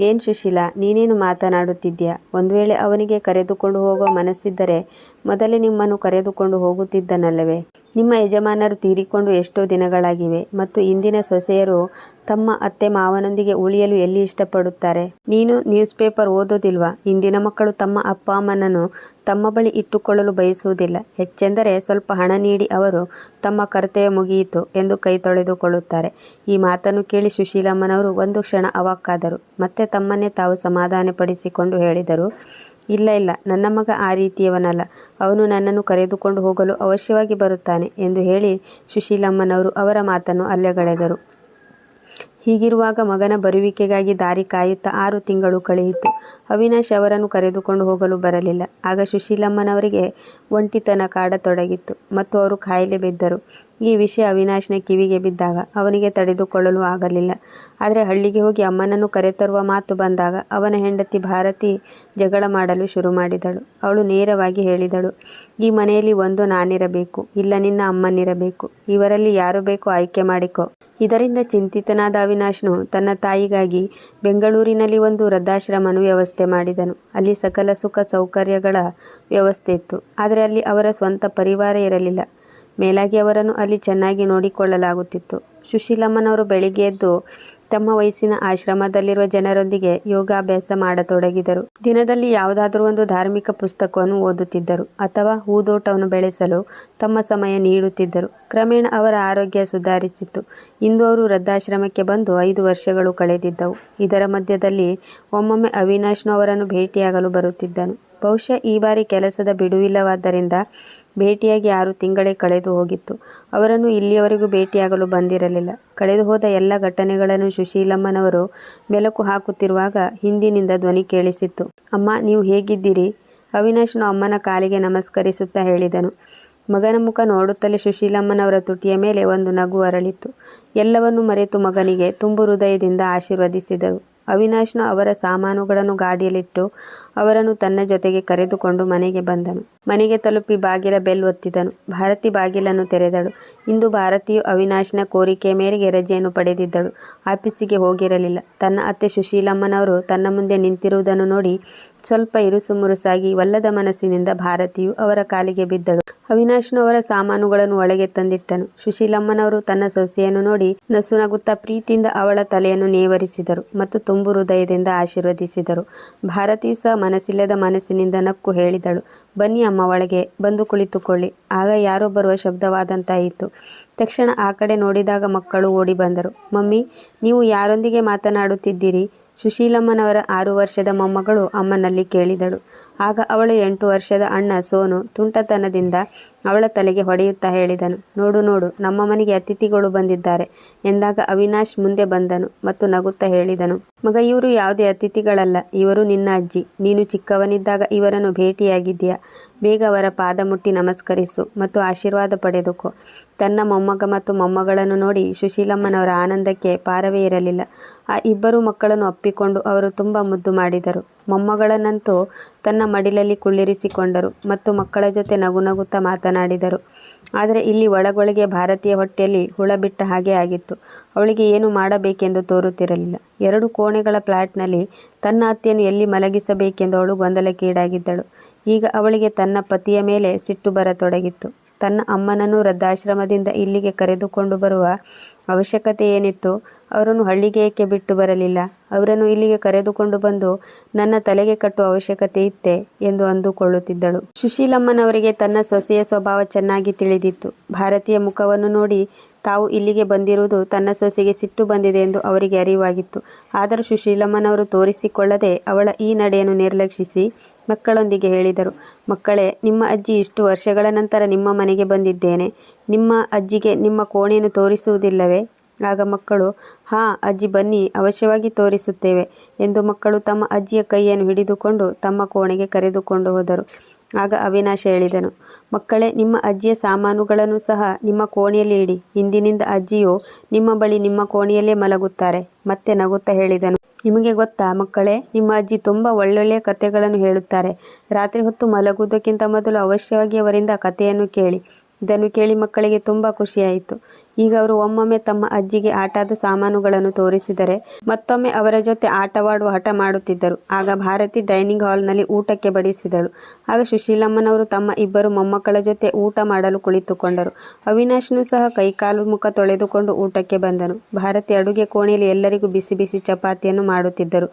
ಏನು ಸುಶೀಲ, ನೀನೇನು ಮಾತನಾಡುತ್ತಿದ್ಯಾ? ಒಂದು ವೇಳೆ ಅವನಿಗೆ ಕರೆದುಕೊಂಡು ಹೋಗುವ ಮನಸ್ಸಿದ್ದರೆ ಮೊದಲೇ ನಿಮ್ಮನ್ನು ಕರೆದುಕೊಂಡು ಹೋಗುತ್ತಿದ್ದನಲ್ಲವೇ? ನಿಮ್ಮ ಯಜಮಾನರು ತೀರಿಕೊಂಡು ಎಷ್ಟೋ ದಿನಗಳಾಗಿವೆ ಮತ್ತು ಇಂದಿನ ಸೊಸೆಯರು ತಮ್ಮ ಅತ್ತೆ ಮಾವನೊಂದಿಗೆ ಉಳಿಯಲು ಎಲ್ಲಿ ಇಷ್ಟಪಡುತ್ತಾರೆ? ನೀನು ನ್ಯೂಸ್ ಪೇಪರ್ ಓದೋದಿಲ್ವಾ ಇಂದಿನ ಮಕ್ಕಳು ತಮ್ಮ ಅಪ್ಪ ಅಮ್ಮನನ್ನು ತಮ್ಮ ಬಳಿ ಇಟ್ಟುಕೊಳ್ಳಲು ಬಯಸುವುದಿಲ್ಲ. ಹೆಚ್ಚೆಂದರೆ ಸ್ವಲ್ಪ ಹಣ ನೀಡಿ ಅವರು ತಮ್ಮ ಕರ್ತವ್ಯ ಮುಗಿಯಿತು ಎಂದು ಕೈ ತೊಳೆದುಕೊಳ್ಳುತ್ತಾರೆ. ಈ ಮಾತನ್ನು ಕೇಳಿ ಸುಶೀಲಮ್ಮನವರು ಒಂದು ಕ್ಷಣ ಅವಾಕ್ಕಾದರು. ಮತ್ತೆ ತಮ್ಮನ್ನೇ ತಾವು ಸಮಾಧಾನಪಡಿಸಿಕೊಂಡು ಹೇಳಿದರು. ಇಲ್ಲ ಇಲ್ಲ, ನನ್ನ ಮಗ ಆ ರೀತಿಯವನಲ್ಲ. ಅವನು ನನ್ನನ್ನು ಕರೆದುಕೊಂಡು ಹೋಗಲು ಅವಶ್ಯವಾಗಿ ಬರುತ್ತಾನೆ ಎಂದು ಹೇಳಿ ಸುಶೀಲಮ್ಮನವರು ಅವರ ಮಾತನ್ನು ಅಲ್ಲೆಗಳೆದರು. ಹೀಗಿರುವಾಗ ಮಗನ ಬರುವಿಕೆಗಾಗಿ ದಾರಿ ಕಾಯುತ್ತಾ ಆರು ತಿಂಗಳು ಕಳೆಯಿತು. ಅವಿನಾಶ್ ಅವರನ್ನು ಕರೆದುಕೊಂಡು ಹೋಗಲು ಬರಲಿಲ್ಲ. ಆಗ ಸುಶೀಲಮ್ಮನವರಿಗೆ ಒಂಟಿತನ ಕಾಡತೊಡಗಿತ್ತು. ಮತ್ತು ಅವರು ಕಾಯಿಲೆ ಬಿದ್ದರು. ಈ ವಿಷಯ ಅವಿನಾಶ್ನ ಕಿವಿಗೆ ಬಿದ್ದಾಗ ಅವನಿಗೆ ತಡೆದುಕೊಳ್ಳಲು ಆಗಲಿಲ್ಲ. ಆದರೆ ಹಳ್ಳಿಗೆ ಹೋಗಿ ಅಮ್ಮನನ್ನು ಕರೆತರುವ ಮಾತು ಬಂದಾಗ ಅವನ ಹೆಂಡತಿ ಭಾರತಿ ಜಗಳ ಮಾಡಲು ಶುರು ಮಾಡಿದಳು. ಅವಳು ನೇರವಾಗಿ ಹೇಳಿದಳು, ಈ ಮನೆಯಲ್ಲಿ ಒಂದು ನಾನಿರಬೇಕು, ಇಲ್ಲ ನಿನ್ನ ಅಮ್ಮನಿರಬೇಕು. ಇವರಲ್ಲಿ ಯಾರು ಬೇಕೋ ಆಯ್ಕೆ ಮಾಡಿಕೊ. ಇದರಿಂದ ಚಿಂತಿತನಾದ ಅವಿನಾಶ್ನು ತನ್ನ ತಾಯಿಗಾಗಿ ಬೆಂಗಳೂರಿನಲ್ಲಿ ಒಂದು ವೃದ್ಧಾಶ್ರಮನು ವ್ಯವಸ್ಥೆ ಮಾಡಿದನು. ಅಲ್ಲಿ ಸಕಲ ಸುಖ ಸೌಕರ್ಯಗಳ ವ್ಯವಸ್ಥೆ ಇತ್ತು. ಆದರೆ ಅಲ್ಲಿ ಅವರ ಸ್ವಂತ ಪರಿವಾರ ಇರಲಿಲ್ಲ. ಮೇಲಾಗಿ ಅವರನ್ನು ಅಲ್ಲಿ ಚೆನ್ನಾಗಿ ನೋಡಿಕೊಳ್ಳಲಾಗುತ್ತಿತ್ತು. ಸುಶೀಲಮ್ಮನವರು ಬೆಳಿಗ್ಗೆ ಎದ್ದು ತಮ್ಮ ವಯಸ್ಸಿನ ಆಶ್ರಮದಲ್ಲಿರುವ ಜನರೊಂದಿಗೆ ಯೋಗಾಭ್ಯಾಸ ಮಾಡತೊಡಗಿದರು. ದಿನದಲ್ಲಿ ಯಾವುದಾದರೂ ಒಂದು ಧಾರ್ಮಿಕ ಪುಸ್ತಕವನ್ನು ಓದುತ್ತಿದ್ದರು ಅಥವಾ ಹೂದೋಟವನ್ನು ಬೆಳೆಸಲು ತಮ್ಮ ಸಮಯ ನೀಡುತ್ತಿದ್ದರು. ಕ್ರಮೇಣ ಅವರ ಆರೋಗ್ಯ ಸುಧಾರಿಸಿತ್ತು. ಇಂದು ಅವರು ವೃದ್ಧಾಶ್ರಮಕ್ಕೆ ಬಂದು ಐದು ವರ್ಷಗಳು ಕಳೆದಿದ್ದವು. ಇದರ ಮಧ್ಯದಲ್ಲಿ ಒಮ್ಮೊಮ್ಮೆ ಅವಿನಾಶ್ನು ಅವರನ್ನು ಭೇಟಿಯಾಗಲು ಬರುತ್ತಿದ್ದನು. ಬಹುಶಃ ಈ ಬಾರಿ ಕೆಲಸದ ಬಿಡುವಿಲ್ಲವಾದ್ದರಿಂದ ಭೇಟಿಯಾಗಿ ಆರು ತಿಂಗಳೇ ಕಳೆದು ಹೋಗಿತ್ತು. ಅವರನ್ನು ಇಲ್ಲಿಯವರೆಗೂ ಭೇಟಿಯಾಗಲು ಬಂದಿರಲಿಲ್ಲ. ಕಳೆದು ಹೋದ ಎಲ್ಲ ಘಟನೆಗಳನ್ನು ಸುಶೀಲಮ್ಮನವರು ಮೆಲುಕು ಹಾಕುತ್ತಿರುವಾಗ ಹಿಂದಿನಿಂದ ಧ್ವನಿ ಕೇಳಿಸಿತ್ತು. ಅಮ್ಮ, ನೀವು ಹೇಗಿದ್ದೀರಿ? ಅವಿನಾಶ್ನು ಅಮ್ಮನ ಕಾಲಿಗೆ ನಮಸ್ಕರಿಸುತ್ತಾ ಹೇಳಿದನು. ಮಗನ ಮುಖ ನೋಡುತ್ತಲೇ ಸುಶೀಲಮ್ಮನವರ ತುಟಿಯ ಮೇಲೆ ಒಂದು ನಗು ಅರಳಿತ್ತು. ಎಲ್ಲವನ್ನೂ ಮರೆತು ಮಗನಿಗೆ ತುಂಬು ಹೃದಯದಿಂದ ಆಶೀರ್ವದಿಸಿದರು ಅವಿನಾಶ್ನು ಅವರ ಸಾಮಾನುಗಳನ್ನು ಗಾಡಿಯಲ್ಲಿಟ್ಟು ಅವರನ್ನು ತನ್ನ ಜೊತೆಗೆ ಕರೆದುಕೊಂಡು ಮನೆಗೆ ಬಂದನು. ಮನೆಗೆ ತಲುಪಿ ಬಾಗಿಲ ಬೆಲ್ ಒತ್ತಿದನು. ಭಾರತಿ ಬಾಗಿಲನ್ನು ತೆರೆದಳು. ಇಂದು ಭಾರತಿಯು ಅವಿನಾಶ್ನ ಕೋರಿಕೆಯ ಮೇರೆಗೆ ರಜೆಯನ್ನು ಪಡೆದಿದ್ದಳು. ಆಫೀಸಿಗೆ ಹೋಗಿರಲಿಲ್ಲ. ತನ್ನ ಅತ್ತೆ ಸುಶೀಲಮ್ಮನವರು ತನ್ನ ಮುಂದೆ ನಿಂತಿರುವುದನ್ನು ನೋಡಿ ಸ್ವಲ್ಪ ಇರುಸುಮುರುಸಾಗಿ ವಲ್ಲದ ಮನಸ್ಸಿನಿಂದ ಭಾರತಿಯು ಅವರ ಕಾಲಿಗೆ ಬಿದ್ದಳು. ಅವಿನಾಶ್ನವರ ಸಾಮಾನುಗಳನ್ನು ಒಳಗೆ ತಂದಿಟ್ಟನು. ಸುಶೀಲಮ್ಮನವರು ತನ್ನ ಸೊಸೆಯನ್ನು ನೋಡಿ ನಸುನಗುತ್ತಾ ಪ್ರೀತಿಯಿಂದ ಅವಳ ತಲೆಯನ್ನು ನೇವರಿಸಿದರು ಮತ್ತು ತುಂಬು ಹೃದಯದಿಂದ ಆಶೀರ್ವದಿಸಿದರು. ಭಾರತಿಯು ಸಹ ಮನಸ್ಸಿಲ್ಲದ ಮನಸ್ಸಿನಿಂದ ನಕ್ಕು ಹೇಳಿದಳು. ಬನ್ನಿ ಅಮ್ಮ ಒಳಗೆ, ಬಂದು ಕುಳಿತುಕೊಳ್ಳಿ. ಆಗ ಯಾರೋ ಬರುವ ಶಬ್ದವಾದಂತಾಯಿತು ತಕ್ಷಣ ಆ ಕಡೆ ನೋಡಿದಾಗ ಮಕ್ಕಳು ಓಡಿ ಬಂದರು. ಮಮ್ಮಿ, ನೀವು ಯಾರೊಂದಿಗೆ ಮಾತನಾಡುತ್ತಿದ್ದೀರಿ? ಸುಶೀಲಮ್ಮನವರ ಆರು ವರ್ಷದ ಮೊಮ್ಮಗಳು ಅಮ್ಮನಲ್ಲಿ ಕೇಳಿದಳು. ಆಗ ಅವಳ ಎಂಟು ವರ್ಷದ ಅಣ್ಣ ಸೋನು ತುಂಟತನದಿಂದ ಅವಳ ತಲೆಗೆ ಹೊಡೆಯುತ್ತಾ ಹೇಳಿದನು. ನೋಡು ನೋಡು, ನಮ್ಮ ಮನೆಗೆ ಅತಿಥಿಗಳು ಬಂದಿದ್ದಾರೆ ಎಂದಾಗ ಅವಿನಾಶ್ ಮುಂದೆ ಬಂದನು ಮತ್ತು ನಗುತ್ತಾ ಹೇಳಿದನು. ಮಗ, ಇವರು ಯಾವುದೇ ಅತಿಥಿಗಳಲ್ಲ, ಇವರು ನಿನ್ನ ಅಜ್ಜಿ. ನೀನು ಚಿಕ್ಕವನಿದ್ದಾಗ ಇವರನ್ನು ಭೇಟಿಯಾಗಿದ್ದೀಯಾ? ಬೇಗ ಅವರ ಪಾದ ಮುಟ್ಟಿ ನಮಸ್ಕರಿಸು ಮತ್ತು ಆಶೀರ್ವಾದ ಪಡೆದುಕೋ. ತನ್ನ ಮೊಮ್ಮಗ ಮತ್ತು ಮೊಮ್ಮಗಳನ್ನು ನೋಡಿ ಸುಶೀಲಮ್ಮನವರ ಆನಂದಕ್ಕೆ ಪಾರವೇ ಇರಲಿಲ್ಲ. ಆ ಇಬ್ಬರು ಮಕ್ಕಳನ್ನು ಅಪ್ಪಿಕೊಂಡು ಅವರು ತುಂಬ ಮುದ್ದು ಮಾಡಿದರು. ಮೊಮ್ಮಗಳನ್ನಂತೂ ತನ್ನ ಮಡಿಲಲ್ಲಿ ಕುಳ್ಳಿರಿಸಿಕೊಂಡರು ಮತ್ತು ಮಕ್ಕಳ ಜೊತೆ ನಗು ನಗುತ್ತಾ ಮಾತನಾಡಿದರು. ಆದರೆ ಇಲ್ಲಿ ಒಳಗೊಳಗೆ ಭಾರತೀಯ ಹೊಟ್ಟೆಯಲ್ಲಿ ಹುಳ ಬಿಟ್ಟ ಹಾಗೆ ಆಗಿತ್ತು. ಅವಳಿಗೆ ಏನು ಮಾಡಬೇಕೆಂದು ತೋರುತ್ತಿರಲಿಲ್ಲ. ಎರಡು ಕೋಣೆಗಳ ಫ್ಲ್ಯಾಟ್ನಲ್ಲಿ ತನ್ನ ಅತ್ತೆಯನ್ನು ಎಲ್ಲಿ ಮಲಗಿಸಬೇಕೆಂದು ಅವಳು ಗೊಂದಲಕ್ಕೀಡಾಗಿದ್ದಳು. ಈಗ ಅವಳಿಗೆ ತನ್ನ ಪತಿಯ ಮೇಲೆ ಸಿಟ್ಟು ಬರತೊಡಗಿತ್ತು. ತನ್ನ ಅಮ್ಮನನ್ನು ವೃದ್ಧಾಶ್ರಮದಿಂದ ಇಲ್ಲಿಗೆ ಕರೆದುಕೊಂಡು ಬರುವ ಅವಶ್ಯಕತೆ ಏನಿತ್ತು ಅವರನ್ನು ಹಳ್ಳಿಗೆ ಏಕೆ ಬಿಟ್ಟು ಬರಲಿಲ್ಲ. ಅವರನ್ನು ಇಲ್ಲಿಗೆ ಕರೆದುಕೊಂಡು ಬಂದು ನನ್ನ ತಲೆಗೆ ಕಟ್ಟುವ ಅವಶ್ಯಕತೆ ಇತ್ತೆ ಎಂದು ಅಂದುಕೊಳ್ಳುತ್ತಿದ್ದಳು. ಸುಶೀಲಮ್ಮನವರಿಗೆ ತನ್ನ ಸೊಸೆಯ ಸ್ವಭಾವ ಚೆನ್ನಾಗಿ ತಿಳಿದಿತ್ತು. ಭಾರತೀಯ ಮುಖವನ್ನು ನೋಡಿ ತಾವು ಇಲ್ಲಿಗೆ ಬಂದಿರುವುದು ತನ್ನ ಸೊಸೆಗೆ ಸಿಟ್ಟು ಬಂದಿದೆ ಎಂದು ಅವರಿಗೆ ಅರಿವಾಗಿತ್ತು. ಆದರೂ ಸುಶೀಲಮ್ಮನವರು ತೋರಿಸಿಕೊಳ್ಳದೆ ಅವಳ ಈ ನಡೆಯನ್ನು ನಿರ್ಲಕ್ಷಿಸಿ ಮಕ್ಕಳೊಂದಿಗೆ ಹೇಳಿದರು. ಮಕ್ಕಳೇ, ನಿಮ್ಮ ಅಜ್ಜಿ ಇಷ್ಟು ವರ್ಷಗಳ ನಂತರ ನಿಮ್ಮ ಮನೆಗೆ ಬಂದಿದ್ದೇನೆ. ನಿಮ್ಮ ಅಜ್ಜಿಗೆ ನಿಮ್ಮ ಕೋಣೆಯನ್ನು ತೋರಿಸುವುದಿಲ್ಲವೇ? ಆಗ ಮಕ್ಕಳು, ಹಾ, ಅಜ್ಜಿ, ಬನ್ನಿ, ಅವಶ್ಯವಾಗಿ ತೋರಿಸುತ್ತೇವೆ ಎಂದು ಮಕ್ಕಳು ತಮ್ಮ ಅಜ್ಜಿಯ ಕೈಯನ್ನು ಹಿಡಿದುಕೊಂಡು ತಮ್ಮ ಕೋಣೆಗೆ ಕರೆದುಕೊಂಡು ಹೋದರು. ಆಗ ಅವಿನಾಶ ಹೇಳಿದನು, ಮಕ್ಕಳೇ, ನಿಮ್ಮ ಅಜ್ಜಿಯ ಸಾಮಾನುಗಳನ್ನು ಸಹ ನಿಮ್ಮ ಕೋಣೆಯಲ್ಲಿ ಇಡಿ. ಇಂದಿನಿಂದ ಅಜ್ಜಿಯು ನಿಮ್ಮ ಬಳಿ ನಿಮ್ಮ ಕೋಣೆಯಲ್ಲೇ ಮಲಗುತ್ತಾರೆ. ಮತ್ತೆ ನಗುತ್ತಾ ಹೇಳಿದನು. ನಿಮಗೆ ಗೊತ್ತಾ, ಮಕ್ಕಳೇ? ನಿಮ್ಮ ಅಜ್ಜಿ ತುಂಬ ಒಳ್ಳೊಳ್ಳೆಯ ಕಥೆಗಳನ್ನು ಹೇಳುತ್ತಾರೆ. ರಾತ್ರಿ ಹೊತ್ತು ಮಲಗುವುದಕ್ಕಿಂತ ಮೊದಲು ಅವಶ್ಯವಾಗಿ ಅವರಿಂದ ಕಥೆಯನ್ನು ಕೇಳಿ. ಇದನ್ನು ಕೇಳಿ ಮಕ್ಕಳಿಗೆ ತುಂಬ ಖುಷಿಯಾಯಿತು. ಈಗ ಅವರು ಒಮ್ಮೊಮ್ಮೆ ತಮ್ಮ ಅಜ್ಜಿಗೆ ಆಟದ ಸಾಮಾನುಗಳನ್ನು ತೋರಿಸಿದರೆ ಮತ್ತೊಮ್ಮೆ ಅವರ ಜೊತೆ ಆಟವಾಡುವ ಹಠ ಮಾಡುತ್ತಿದ್ದರು. ಆಗ ಭಾರತಿ ಡೈನಿಂಗ್ ಹಾಲ್ನಲ್ಲಿ ಊಟಕ್ಕೆ ಬಡಿಸಿದಳು. ಆಗ ಸುಶೀಲಮ್ಮನವರು ತಮ್ಮ ಇಬ್ಬರು ಮೊಮ್ಮಕ್ಕಳ ಜೊತೆ ಊಟ ಮಾಡಲು ಕುಳಿತುಕೊಂಡರು. ಅವಿನಾಶ್ನು ಸಹ ಕೈಕಾಲು ಮುಖ ತೊಳೆದುಕೊಂಡು ಊಟಕ್ಕೆ ಬಂದನು. ಭಾರತಿ ಅಡುಗೆ ಕೋಣೆಯಲ್ಲಿ ಎಲ್ಲರಿಗೂ ಬಿಸಿ ಬಿಸಿ ಚಪಾತಿಯನ್ನು ಮಾಡುತ್ತಿದ್ದರು.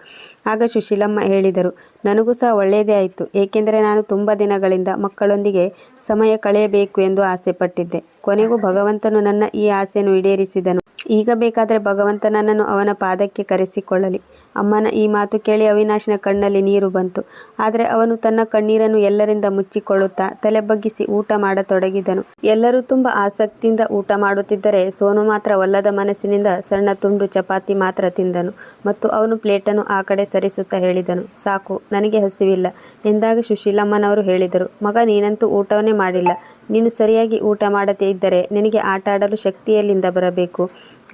ಆಗ ಸುಶೀಲಮ್ಮ ಹೇಳಿದರು ನನಗೂ ಸಹ ಒಳ್ಳೆಯದೇ ಆಯಿತು. ಏಕೆಂದರೆ ನಾನು ತುಂಬ ದಿನಗಳಿಂದ ಮಕ್ಕಳೊಂದಿಗೆ ಸಮಯ ಕಳೆಯಬೇಕು ಎಂದು ಆಸೆ ಪಟ್ಟಿದ್ದೆ ಕೊನೆಗೂ ಭಗವಂತನು ನನ್ನ ಈ ಆಸೆಯನ್ನು ಈಡೇರಿಸಿದನು. ಈಗ ಬೇಕಾದರೆ ಭಗವಂತ ಅವನ ಪಾದಕ್ಕೆ ಕರೆಸಿಕೊಳ್ಳಲಿ. ಅಮ್ಮನ ಈ ಮಾತು ಕೇಳಿ ಅವಿನಾಶನ ಕಣ್ಣಲ್ಲಿ ನೀರು ಬಂತು. ಆದರೆ ಅವನು ತನ್ನ ಕಣ್ಣೀರನ್ನು ಎಲ್ಲರಿಂದ ಮುಚ್ಚಿಕೊಳ್ಳುತ್ತಾ ತಲೆ ಬಗ್ಗಿಸಿ ಊಟ ಮಾಡತೊಡಗಿದನು. ಎಲ್ಲರೂ ತುಂಬ ಆಸಕ್ತಿಯಿಂದ ಊಟ ಮಾಡುತ್ತಿದ್ದರೆ ಸೋನು ಮಾತ್ರ ಒಲ್ಲದ ಮನಸ್ಸಿನಿಂದ ಸಣ್ಣ ತುಂಡು ಚಪಾತಿ ಮಾತ್ರ ತಿಂದನು ಮತ್ತು ಅವನು ಪ್ಲೇಟನ್ನು ಆ ಕಡೆ ಸರಿಸುತ್ತಾ ಹೇಳಿದನು, ಸಾಕು, ನನಗೆ ಹಸಿವಿಲ್ಲ ಎಂದಾಗ ಸುಶೀಲಮ್ಮನವರು ಹೇಳಿದರು, ಮಗ, ನೀನಂತೂ ಊಟವನ್ನೇ ಮಾಡಿಲ್ಲ. ನೀನು ಸರಿಯಾಗಿ ಊಟ ಮಾಡದೇ ಇದ್ದರೆ ನಿನಗೆ ಆಟ ಆಡಲು ಶಕ್ತಿಯಲ್ಲಿಂದ ಬರಬೇಕು?